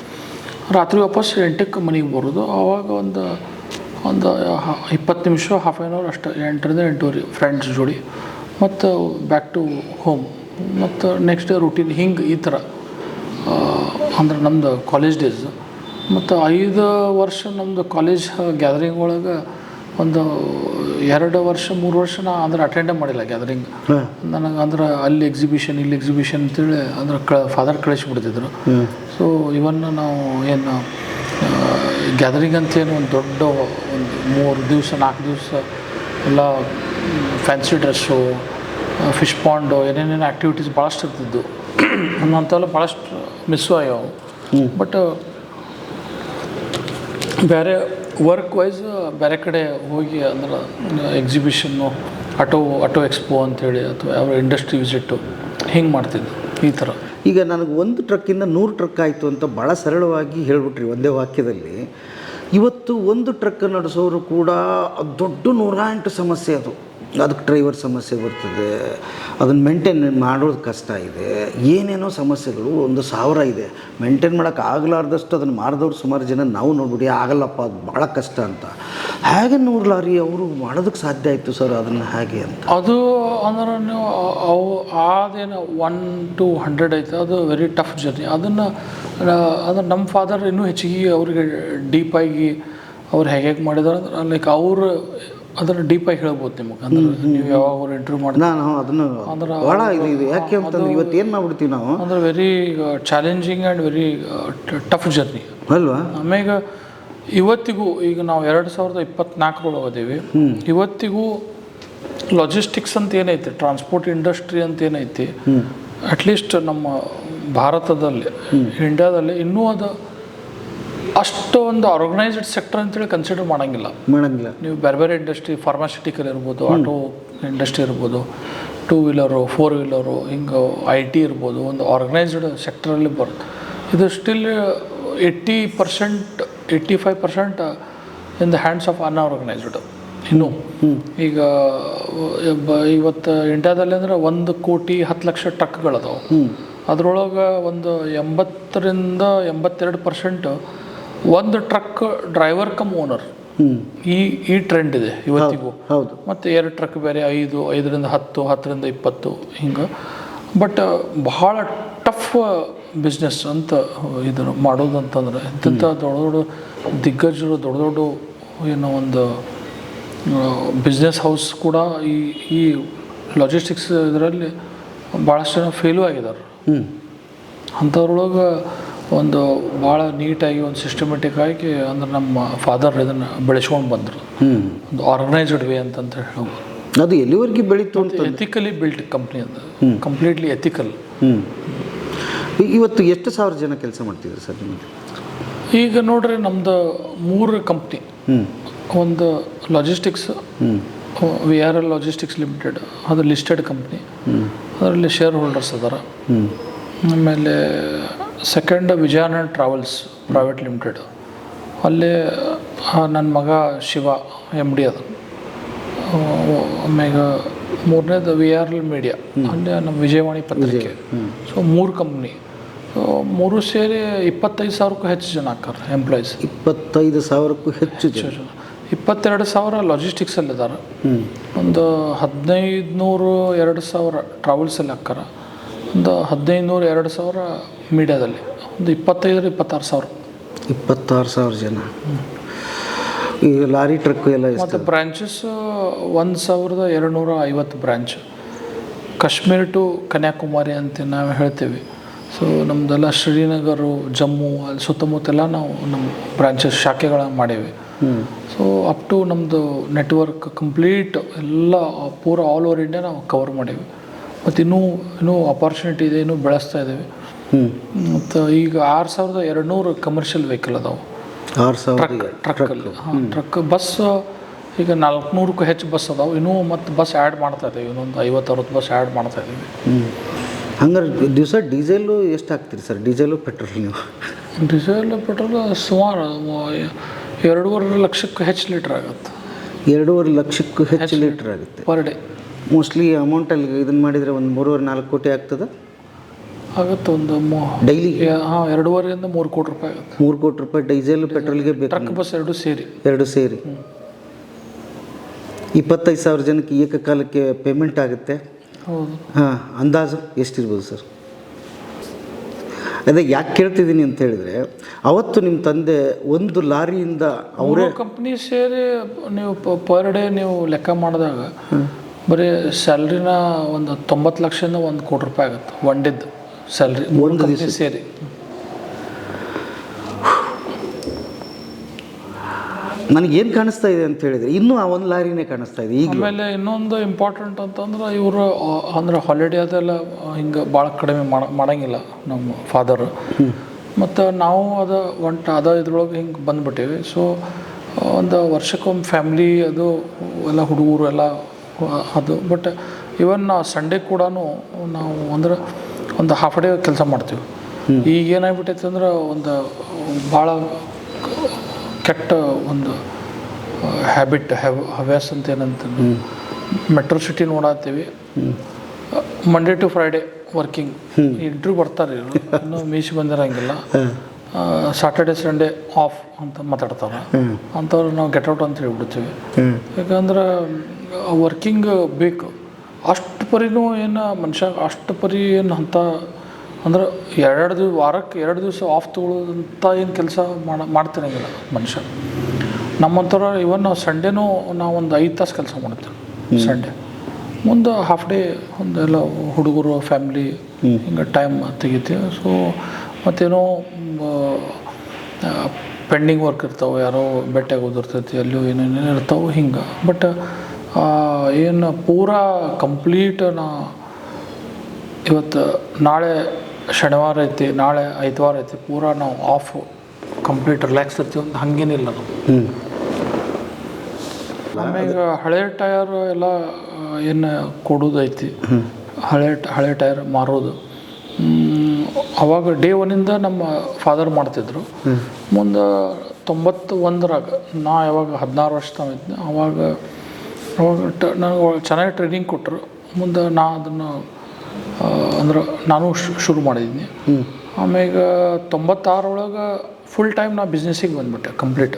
ರಾತ್ರಿ ವಾಪಸ್ ಎಂಟಕ್ಕೆ ಮನೆಗೆ ಬರೋದು. ಆವಾಗ ಒಂದು ಒಂದು ಇಪ್ಪತ್ತು ನಿಮಿಷ ಹಾಫ್ ಆನ್ ಅವರ್ ಅಷ್ಟು ಎಂಟರಿಂದ ಎಂಟೂವರೆ ಫ್ರೆಂಡ್ಸ್ ಜೋಡಿ. ಮತ್ತು ಬ್ಯಾಕ್ ಟು ಹೋಮ್ ಮತ್ತು ನೆಕ್ಸ್ಟ್ ಡೇ ರುಟೀನ್ ಹಿಂಗೆ ಈ ಥರ ಅಂದ್ರೆ ನಮ್ದು ಕಾಲೇಜ್ ಡೇಸ್ ಮತ್ತು ಐದು ವರ್ಷ ನಮ್ಮದು ಕಾಲೇಜ್ ಗ್ಯಾದರಿಂಗ್ ಒಳಗೆ ಒಂದು ಎರಡು ವರ್ಷ ಮೂರು ವರ್ಷ ನಾ ಅಂದ್ರೆ ಅಟೆಂಡೇ ಮಾಡಿಲ್ಲ ಗ್ಯಾದರಿಂಗ್ ನನಗೆ ಅಂದ್ರೆ ಅಲ್ಲಿ ಎಕ್ಸಿಬಿಷನ್ ಇಲ್ಲಿ ಎಕ್ಸಿಬಿಷನ್ ಅಂತೇಳಿ ಅಂದ್ರೆ ಕ ಫಾದರ್ ಕಳಿಸ್ಬಿಡ್ತಿದ್ರು ಸೊ ಇವನ್ ನಾವು ಏನು ಗ್ಯಾದರಿಂಗ್ ಅಂತೇನು ಒಂದು ದೊಡ್ಡ ಒಂದು ಮೂರು ದಿವಸ ನಾಲ್ಕು ದಿವಸ ಎಲ್ಲ ಫ್ಯಾನ್ಸಿ ಡ್ರೆಸ್ಸು ಫಿಶ್ ಪಾಂಡು ಏನೇನೇನು ಆ್ಯಕ್ಟಿವಿಟೀಸ್ ಭಾಳಷ್ಟು ಇರ್ತಿದ್ದು ಅಂಥವೆಲ್ಲ ಭಾಳಷ್ಟು ಮಿಸ್ಸು ಆಗ್ಯಾವು ಬಟ್ ಬೇರೆ ವರ್ಕ್ ವೈಸ್ ಬೇರೆ ಕಡೆ ಹೋಗಿ ಅಂದ್ರೆ ಎಕ್ಸಿಬಿಷನ್ನು ಆಟೋ ಆಟೋ ಎಕ್ಸ್ಪೋ ಅಂತೇಳಿ ಅಥವಾ ಯಾವ ಇಂಡಸ್ಟ್ರಿ ವಿಸಿಟ್ಟು ಹಿಂಗೆ ಮಾಡ್ತಿದ್ದೆ ಈ ಥರ ಈಗ ನನಗೆ ಒಂದು ಟ್ರಕ್ಕಿಂದ ನೂರು ಟ್ರಕ್ ಆಯಿತು ಅಂತ ಭಾಳ ಸರಳವಾಗಿ ಹೇಳ್ಬಿಟ್ರಿ ಒಂದೇ ವಾಕ್ಯದಲ್ಲಿ. ಇವತ್ತು ಒಂದು ಟ್ರಕ್ ನಡೆಸೋರು ಕೂಡ ದೊಡ್ಡ ದೊಡ್ಡ ನೂರಾಂಟು ಸಮಸ್ಯೆ ಅದು. ಅದಕ್ಕೆ ಡ್ರೈವರ್ ಸಮಸ್ಯೆ ಬರ್ತದೆ. ಅದನ್ನು ಮೇಂಟೈನ್ ಮಾಡೋದು ಕಷ್ಟ ಇದೆ. ಏನೇನೋ ಸಮಸ್ಯೆಗಳು ಒಂದು ಸಾವಿರ ಇದೆ. ಮೇಂಟೈನ್ ಮಾಡೋಕ್ಕೆ ಆಗಲಾರ್ದಷ್ಟು ಅದನ್ನು ಮಾಡಿದವ್ರು ಸುಮಾರು ಜನ ನಾವು ನೋಡ್ಬಿಡಿ ಆಗಲ್ಲಪ್ಪ, ಅದು ಭಾಳ ಕಷ್ಟ ಅಂತ. ಹೇಗೆ ನೂರು ಲಾರಿ ಅವರು ಮಾಡೋದಕ್ಕೆ ಸಾಧ್ಯ ಆಯಿತು ಸರ್ ಅದನ್ನು ಹೇಗೆ ಅಂತ? ಅದು ಅಂದ್ರೆ ನೀವು ಅವು ಅದೇನು ಒನ್ ಟು ಹಂಡ್ರೆಡ್ ಐತೆ. ಅದು ವೆರಿ ಟಫ್ ಜರ್ನಿ ಅದನ್ನು, ಅಂದ್ರೆ ನಮ್ಮ ಫಾದರ್ ಇನ್ನೂ ಹೆಚ್ಚಿಗೆ ಅವ್ರಿಗೆ ಡೀಪಾಗಿ ಅವ್ರು ಹೇಗೆ ಹೇಗೆ ಮಾಡಿದಾರೆ ಅಂದ್ರೆ ಲೈಕ್ ಅವರು ಅದನ್ನು ಡೀಪಾಗಿ ಹೇಳ್ಬೋದು ನಿಮಗೆ. ಅಂದ್ರೆ ನೀವು ಯಾವಾಗ ಇಂಟರ್ವ್ಯೂ ಮಾಡಿ ನಾನು ಅದನ್ನು ಅಂದ್ರೆ ಭಾಳ ಇದು ಇದು ಯಾಕೆ ಅಂತಂದ್ರೆ ಇವತ್ತು ಏನು ಮಾಡ್ಬಿಡ್ತೀವಿ ನಾವು? ಅಂದ್ರೆ very challenging and very tough journey ಅಲ್ವಾ? ಆಮ್ಯಾಗ ಇವತ್ತಿಗೂ ಈಗ ನಾವು ಎರಡು ಸಾವಿರದ ಇಪ್ಪತ್ನಾಲ್ಕರೊಳಗೆ ಅದೇವಿ ಇವತ್ತಿಗೂ ಲಾಜಿಸ್ಟಿಕ್ಸ್ ಅಂತ ಏನೈತಿ ಟ್ರಾನ್ಸ್ಪೋರ್ಟ್ ಇಂಡಸ್ಟ್ರಿ ಅಂತ ಏನೈತಿ ಅಟ್ಲೀಸ್ಟ್ ನಮ್ಮ ಭಾರತದಲ್ಲಿ ಇಂಡಿಯಾದಲ್ಲಿ ಇನ್ನೂ ಅದು ಅಷ್ಟು ಒಂದು ಆರ್ಗನೈಸ್ಡ್ ಸೆಕ್ಟರ್ ಅಂತೇಳಿ ಕನ್ಸಿಡರ್ ಮಾಡೋಂಗಿಲ್ಲ. ಮಾಡಂಗಿಲ್ಲ. ನೀವು ಬೇರೆ ಬೇರೆ ಇಂಡಸ್ಟ್ರಿ ಫಾರ್ಮಾಸ್ಯೂಟಿಕಲ್ ಇರ್ಬೋದು ಆಟೋ ಇಂಡಸ್ಟ್ರಿ ಇರ್ಬೋದು ಟೂ ವೀಲರು ಫೋರ್ ವೀಲರು ಹಿಂಗೆ ಐ ಟಿ ಇರ್ಬೋದು ಒಂದು ಆರ್ಗನೈಸ್ಡ್ ಸೆಕ್ಟರಲ್ಲಿ ಬರುತ್ತೆ. ಇದು still eighty percent eighty five percent in the hands of unorganised ಇನ್ನು ಈಗ ಇವತ್ತು ಇಂಡಿಯಾದಲ್ಲಿ ಅಂದರೆ ಒಂದು ಕೋಟಿ ಹತ್ತು ಲಕ್ಷ ಟ್ರಕ್ಗಳದಾವೆ ಅದರೊಳಗೆ ಒಂದು ಎಂಬತ್ತರಿಂದ ಎಂಬತ್ತೆರಡು ಪರ್ಸೆಂಟ್ ಒಂದು ಟ್ರಕ್ ಡ್ರೈವರ್ ಕಮ್ ಓನರ್. ಹ್ಞೂ ಈ ಈ ಟ್ರೆಂಡ್ ಇದೆ ಇವತ್ತಿಗೂ. ಹೌದು ಮತ್ತು ಎರಡು ಟ್ರಕ್ ಬೇರೆ ಐದು ಐದರಿಂದ ಹತ್ತು ಹತ್ತರಿಂದ ಇಪ್ಪತ್ತು ಹಿಂಗೆ. ಬಟ್ ಬಹಳ ಟಫ್ ಬಿಸ್ನೆಸ್ ಅಂತ ಇದನ್ನು ಮಾಡೋದು ಅಂತಂದ್ರೆ ಇಂಥ ದೊಡ್ಡ ದೊಡ್ಡ ದಿಗ್ಗಜರು ದೊಡ್ಡ ದೊಡ್ಡ ಏನೋ ಒಂದು ಬಿಸ್ನೆಸ್ ಹೌಸ್ ಕೂಡ ಈ ಈ ಲಾಜಿಸ್ಟಿಕ್ಸ್ ಇದರಲ್ಲಿ ಭಾಳಷ್ಟು ಜನ ಫೇಲು ಆಗಿದ್ದಾರೆ ಹ್ಞೂ ಅಂಥದ್ರೊಳಗೆ ಒಂದು ಭಾಳ ನೀಟಾಗಿ ಒಂದು ಸಿಸ್ಟಮೆಟಿಕ್ ಆಗಿ ಅಂದ್ರೆ ನಮ್ಮ ಫಾದರ್ ಇದನ್ನು ಬೆಳೆಸ್ಕೊಂಡು ಬಂದರು. ಒಂದು ಆರ್ಗನೈಸ್ಡ್ ವೇ ಅಂತಂತ ಹೇಳ್ಬೋದು. ಅದು ಎಲ್ಲಿವರೆಗೆ ಬೆಳೀತು ಅಂತ ಎಥಿಕಲಿ ಬಿಲ್ಟ್ ಕಂಪ್ನಿ ಅದು. ಕಂಪ್ಲೀಟ್ಲಿ ಎಥಿಕಲ್ ಇವತ್ತು ಎಷ್ಟು ಸಾವಿರ ಜನ ಕೆಲಸ ಮಾಡ್ತಿದ್ರು ಸರ್ ನಿಮಗೆ? ಈಗ ನೋಡ್ರಿ ನಮ್ದು ಮೂರು ಕಂಪ್ನಿ ಒಂದು logistics V R L logistics limited ಅದು ಲಿಸ್ಟೆಡ್ ಕಂಪ್ನಿ ಅದರಲ್ಲಿ ಶೇರ್ ಹೋಲ್ಡರ್ಸ್ ಅದಾರ ಆಮೇಲೆ second Vijayanand travels private limited ಅಲ್ಲಿ ನನ್ನ ಮಗ ಶಿವ ಎಂ ಡಿ ಅದು. ಆಮೇಲೆ ಆಮ್ಯಾಗ ಮೂರನೇದು ವಿ ಆರ್ ಎಲ್ ಮೀಡಿಯಾ ಅಲ್ಲಿ ನಮ್ಮ ವಿಜಯವಾಣಿ ಪತ್ರಿಕೆ. ಸೊ ಮೂರು ಕಂಪ್ನಿ ಮೂರು ಸೇರಿ ಇಪ್ಪತ್ತೈದು ಸಾವಿರಕ್ಕೂ ಹೆಚ್ಚು ಜನ ಹಾಕ್ತಾರೆ ಎಂಪ್ಲಾಯೀಸ್ ಇಪ್ಪತ್ತೈದು ಸಾವಿರಕ್ಕೂ ಹೆಚ್ಚು ಜನ. ಇಪ್ಪತ್ತೆರಡು ಸಾವಿರ ಲಾಜಿಸ್ಟಿಕ್ಸಲ್ಲಿದ್ದಾರೆ ಒಂದು ಹದಿನೈದು ನೂರು ಎರಡು ಸಾವಿರ ಟ್ರಾವೆಲ್ಸಲ್ಲಿ ಹಾಕಾರ ಒಂದು ಹದಿನೈದು ನೂರು ಎರಡು ಸಾವಿರ ಮೀಡಿಯಾದಲ್ಲಿ ಒಂದು ಇಪ್ಪತ್ತೈದರ ಇಪ್ಪತ್ತಾರು ಸಾವಿರ. ಇಪ್ಪತ್ತಾರು ಸಾವಿರ ಜನ. ಈ ಲಾರಿ ಟ್ರಕ್ ಎಲ್ಲ ಮತ್ತು ಬ್ರಾಂಚಸ್ ಒಂದು ಸಾವಿರದ ಎರಡು ನೂರ ಐವತ್ತು ಬ್ರಾಂಚ್ ಕಾಶ್ಮೀರ್ ಟು ಕನ್ಯಾಕುಮಾರಿ ಅಂತ ನಾವು ಹೇಳ್ತೀವಿ. ಸೊ ನಮ್ಮದೆಲ್ಲ ಶ್ರೀನಗರು ಜಮ್ಮು ಅಲ್ಲಿ ಸುತ್ತಮುತ್ತೆಲ್ಲ ನಾವು ನಮ್ಮ ಬ್ರಾಂಚಸ್ ಶಾಖೆಗಳನ್ನು ಮಾಡೇವಿ. ಸೊ ಅಪ್ ಟು ನಮ್ಮದು ನೆಟ್ವರ್ಕ್ ಕಂಪ್ಲೀಟ್ ಎಲ್ಲ ಪೂರ ಆಲ್ ಓವರ್ ಇಂಡಿಯಾ ನಾವು ಕವರ್ ಮಾಡೀವಿ. ಮತ್ತು ಇನ್ನೂ ಇನ್ನೂ ಅಪಾರ್ಚುನಿಟಿ ಇದೆ ಇನ್ನೂ ಬೆಳೆಸ್ತಾ ಇದ್ದೇವೆ. ಮತ್ತು ಈಗ ಆರು ಸಾವಿರದ ಎರಡು ನೂರು ಕಮರ್ಷಿಯಲ್ ವೆಹಿಕಲ್ ಅದಾವೆ. ಆರು ಸಾವಿರ ಟ್ರಕ್ ಟ್ರಕ್ಕಲ್ಲಿ ಹಾಂ ಟ್ರಕ್ ಬಸ್ ಈಗ ನಾಲ್ಕುನೂರಕ್ಕೂ ಹೆಚ್ಚು ಬಸ್ ಅದಾವೆ. ಇನ್ನೂ ಮತ್ತು ಬಸ್ ಆ್ಯಡ್ ಮಾಡ್ತಾ ಇದ್ದೀವಿ. ಇನ್ನೊಂದು ಐವತ್ತು ಅರವತ್ತು ಬಸ್ ಆ್ಯಡ್ ಮಾಡ್ತಾ ಇದ್ದೀವಿ. ಹ್ಞೂ ಹಂಗಾರೆ ದಿವಸ ಡೀಸೆಲು ಎಷ್ಟು ಹಾಕ್ತೀರಿ ಸರ್? ಡೀಸೆಲು ಪೆಟ್ರೋಲ್ ನೀವು? ಡೀಸೆಲ್ ಪೆಟ್ರೋಲ್ ಸುಮಾರು ಎರಡೂವರೆ ಲಕ್ಷಕ್ಕೂ ಹೆಚ್ಚು ಲೀಟ್ರ್ ಆಗುತ್ತೆ. ಎರಡೂವರೆ ಲಕ್ಷಕ್ಕೂ ಹೆಚ್ಚು ಲೀಟ್ರ್ ಆಗುತ್ತೆ. ಪರ್ ಡೇ ಮೋಸ್ಟ್ಲಿ ಅಮೌಂಟಲ್ಲಿ ಇದನ್ನು ಮಾಡಿದರೆ ಒಂದು ಮೂರುವರೆ ನಾಲ್ಕು ಕೋಟಿ ಆಗ್ತದೆ? ಆಗುತ್ತೆ ಒಂದು ಡೈಲಿ ಹಾಂ ಎರಡೂವರೆಯಿಂದ ಮೂರು ಕೋಟಿ ರೂಪಾಯಿ ಆಗುತ್ತೆ. ಮೂರು ಕೋಟಿ ರೂಪಾಯಿ ಡೀಸೆಲ್ ಪೆಟ್ರೋಲ್ಗೆ ಬೇಕು. ಟ್ರಕ್ ಬಸ್ ಎರಡು ಸೇರಿ. ಎರಡು ಸೇರಿ. ಇಪ್ಪತ್ತೈದು ಸಾವಿರ ಜನಕ್ಕೆ ಏಕಕಾಲಕ್ಕೆ ಪೇಮೆಂಟ್ ಆಗುತ್ತೆ. ಹೌದು. ಹಾಂ ಅಂದಾಜು ಎಷ್ಟಿರ್ಬೋದು ಸರ್? ಅದೇ ಯಾಕೆ ಕೇಳ್ತಿದ್ದೀನಿ ಅಂತ ಹೇಳಿದರೆ ಅವತ್ತು ನಿಮ್ಮ ತಂದೆ ಒಂದು ಲಾರಿಯಿಂದ ಅವರೇ ಕಂಪ್ನಿ ಸೇರಿ ನೀವು ಪರ್ ಡೇ ನೀವು ಲೆಕ್ಕ ಮಾಡಿದಾಗ ಬರೀ ಸ್ಯಾಲ್ರಿನ ಒಂದು ತೊಂಬತ್ತು ಲಕ್ಷದಿಂದ ಒಂದು ಕೋಟಿ ರೂಪಾಯಿ ಆಗುತ್ತೆ ಒನ್ ಸ್ಯಾಲ್ರಿ ಒಂದು ದಿವಸ ಸೇರಿ. ನನಗೇನು ಕಾಣಿಸ್ತಾ ಇದೆ ಅಂತ ಹೇಳಿದ್ರೆ ಇನ್ನೂ ಆ ಒಂದು ಲಾರಿನೇ ಕಾಣಿಸ್ತಾ ಇದೆ ಈಗ ಆಮೇಲೆ ಇನ್ನೊಂದು ಇಂಪಾರ್ಟೆಂಟ್ ಅಂತಂದ್ರೆ ಇವರು ಅಂದ್ರೆ ಹಾಲಿಡೇ ಅದೆಲ್ಲ ಹಿಂಗೆ ಭಾಳ ಕಡಿಮೆ ಮಾಡ ಮಾಡಂಗಿಲ್ಲ ನಮ್ಮ ಫಾದರ್ ಮತ್ತು ನಾವು ಅದು ಒಂಟ ಅದ ಇದ್ರೊಳಗೆ ಹಿಂಗೆ ಬಂದ್ಬಿಟ್ಟೇವಿ. ಸೊ ಒಂದು ವರ್ಷಕ್ಕೊಮ್ಮೆ ಫ್ಯಾಮ್ಲಿ ಅದು ಎಲ್ಲ ಹುಡುಗರು ಎಲ್ಲ ಅದು. ಬಟ್ ಇವನ್ ಸಂಡೇ ಕೂಡ ನಾವು ಅಂದ್ರೆ ಒಂದು ಹಾಫ್ ಡೇ ಕೆಲಸ ಮಾಡ್ತೀವಿ. ಈಗ ಏನಾಗ್ಬಿಟ್ಟೈತೆ ಅಂದ್ರೆ ಒಂದು ಭಾಳ ಕೆಟ್ಟ ಒಂದು ಹ್ಯಾಬಿಟ್ ಹವ್ಯಾಸ ಅಂತ ಏನಂತ ಮೆಟ್ರೋ ಸಿಟಿ ನೋಡತ್ತೀವಿ. ಮಂಡೇ ಟು ಫ್ರೈಡೇ ವರ್ಕಿಂಗ್ ಇಂಟ್ರ್ಯೂ ಬರ್ತಾರೆ ಇನ್ನೂ ಮೀಸಿ ಬಂದಿರಂಗಿಲ್ಲ. ಸಾಟರ್ಡೆ ಸಂಡೇ ಆಫ್ ಅಂತ ಮಾತಾಡ್ತಾರೆ. ಅಂಥವ್ರು ನಾವು ಗೆಟ್ಔಟ್ ಅಂತ ಹೇಳ್ಬಿಡ್ತೀವಿ. ಯಾಕಂದ್ರೆ ವರ್ಕಿಂಗ್ ಬೇಕು. ಅಷ್ಟು ಪರಿನೂ ಏನು ಮನುಷ್ಯ ಅಷ್ಟು ಪರಿ ಏನು ಅಂತ ಅಂದ್ರೆ ಎರಡು ದಿವಸ ವಾರಕ್ಕೆ ಎರಡು ದಿವಸ ಆಫ್ ತಗೊಳ್ಳೋದಂಥ ಏನು ಕೆಲಸ ಮಾಡ ಮಾಡ್ತಿರಂಗಿಲ್ಲ ಮನುಷ್ಯ. ನಮ್ಮಂಥವ್ರು ಇವನ್ ನಾವು ಸಂಡೇನೂ ನಾವು ಒಂದು ಐದು ತಾಸು ಕೆಲಸ ಮಾಡ್ತೀವಿ ಸಂಡೇ ಮುಂದೆ ಹಾಫ್ ಡೇ ಒಂದು ಎಲ್ಲ ಹುಡುಗರು ಫ್ಯಾಮ್ಲಿ ಹಿಂಗೆ ಟೈಮ್ ತೆಗಿತೀವಿ. ಸೊ ಮತ್ತೇನೋ ಪೆಂಡಿಂಗ್ ವರ್ಕ್ ಇರ್ತಾವೆ ಯಾರೋ ಭೇಟಿಯಾಗಿ ಓದಿರ್ತೈತಿ ಅಲ್ಲಿಯೂ ಏನೇನೇನು ಇರ್ತಾವೆ ಹಿಂಗೆ. ಬಟ್ ಏನು ಪೂರಾ ಕಂಪ್ಲೀಟ್ ನಾ ಇವತ್ತು ನಾಳೆ ಶನಿವಾರ ಐತಿ ನಾಳೆ ಐತವಾರ ಐತಿ ಪೂರಾ ನಾವು ಆಫ್ ಕಂಪ್ಲೀಟ್ ರಿಲ್ಯಾಕ್ಸ್ ಇರ್ತೀವಿ ಅಂತ ಹಂಗೇನಿಲ್ಲ ನಾವು ಆಮೇಲೆ ಆಮ್ಯಾಗ ಹಳೆ ಟಯರ್ ಎಲ್ಲ ಏನು ಕೊಡೋದೈತಿ ಹಳೆ ಹಳೆ ಟೈರ್ ಮಾರೋದು. ಅವಾಗ ಡೇ ಒನ್ನಿಂದ ನಮ್ಮ ಫಾದರ್ ಮಾಡ್ತಿದ್ರು. ಮುಂದೆ ತೊಂಬತ್ತು ಒಂದರಾಗ ನಾ ಯಾವಾಗ ಹದಿನಾರು ವರ್ಷ ತಾವಿದ್ದೆ ಅವಾಗ ನನಗೆ ಚೆನ್ನಾಗಿ ಟ್ರೈನಿಂಗ್ ಕೊಟ್ಟರು ಮುಂದೆ ನಾ ಅದನ್ನು ಅಂದ್ರೆ ನಾನು ಶು- ಶುರು ಮಾಡಿದ್ದೀನಿ ಆಮ್ಯಾಗ ತೊಂಬತ್ತಾರೊಳಗೆ ಫುಲ್ ಟೈಮ್ ನಾ ಬಿಸ್ನೆಸ್ಸಿಗೆ ಬಂದ್ಬಿಟ್ಟೆ ಕಂಪ್ಲೀಟ್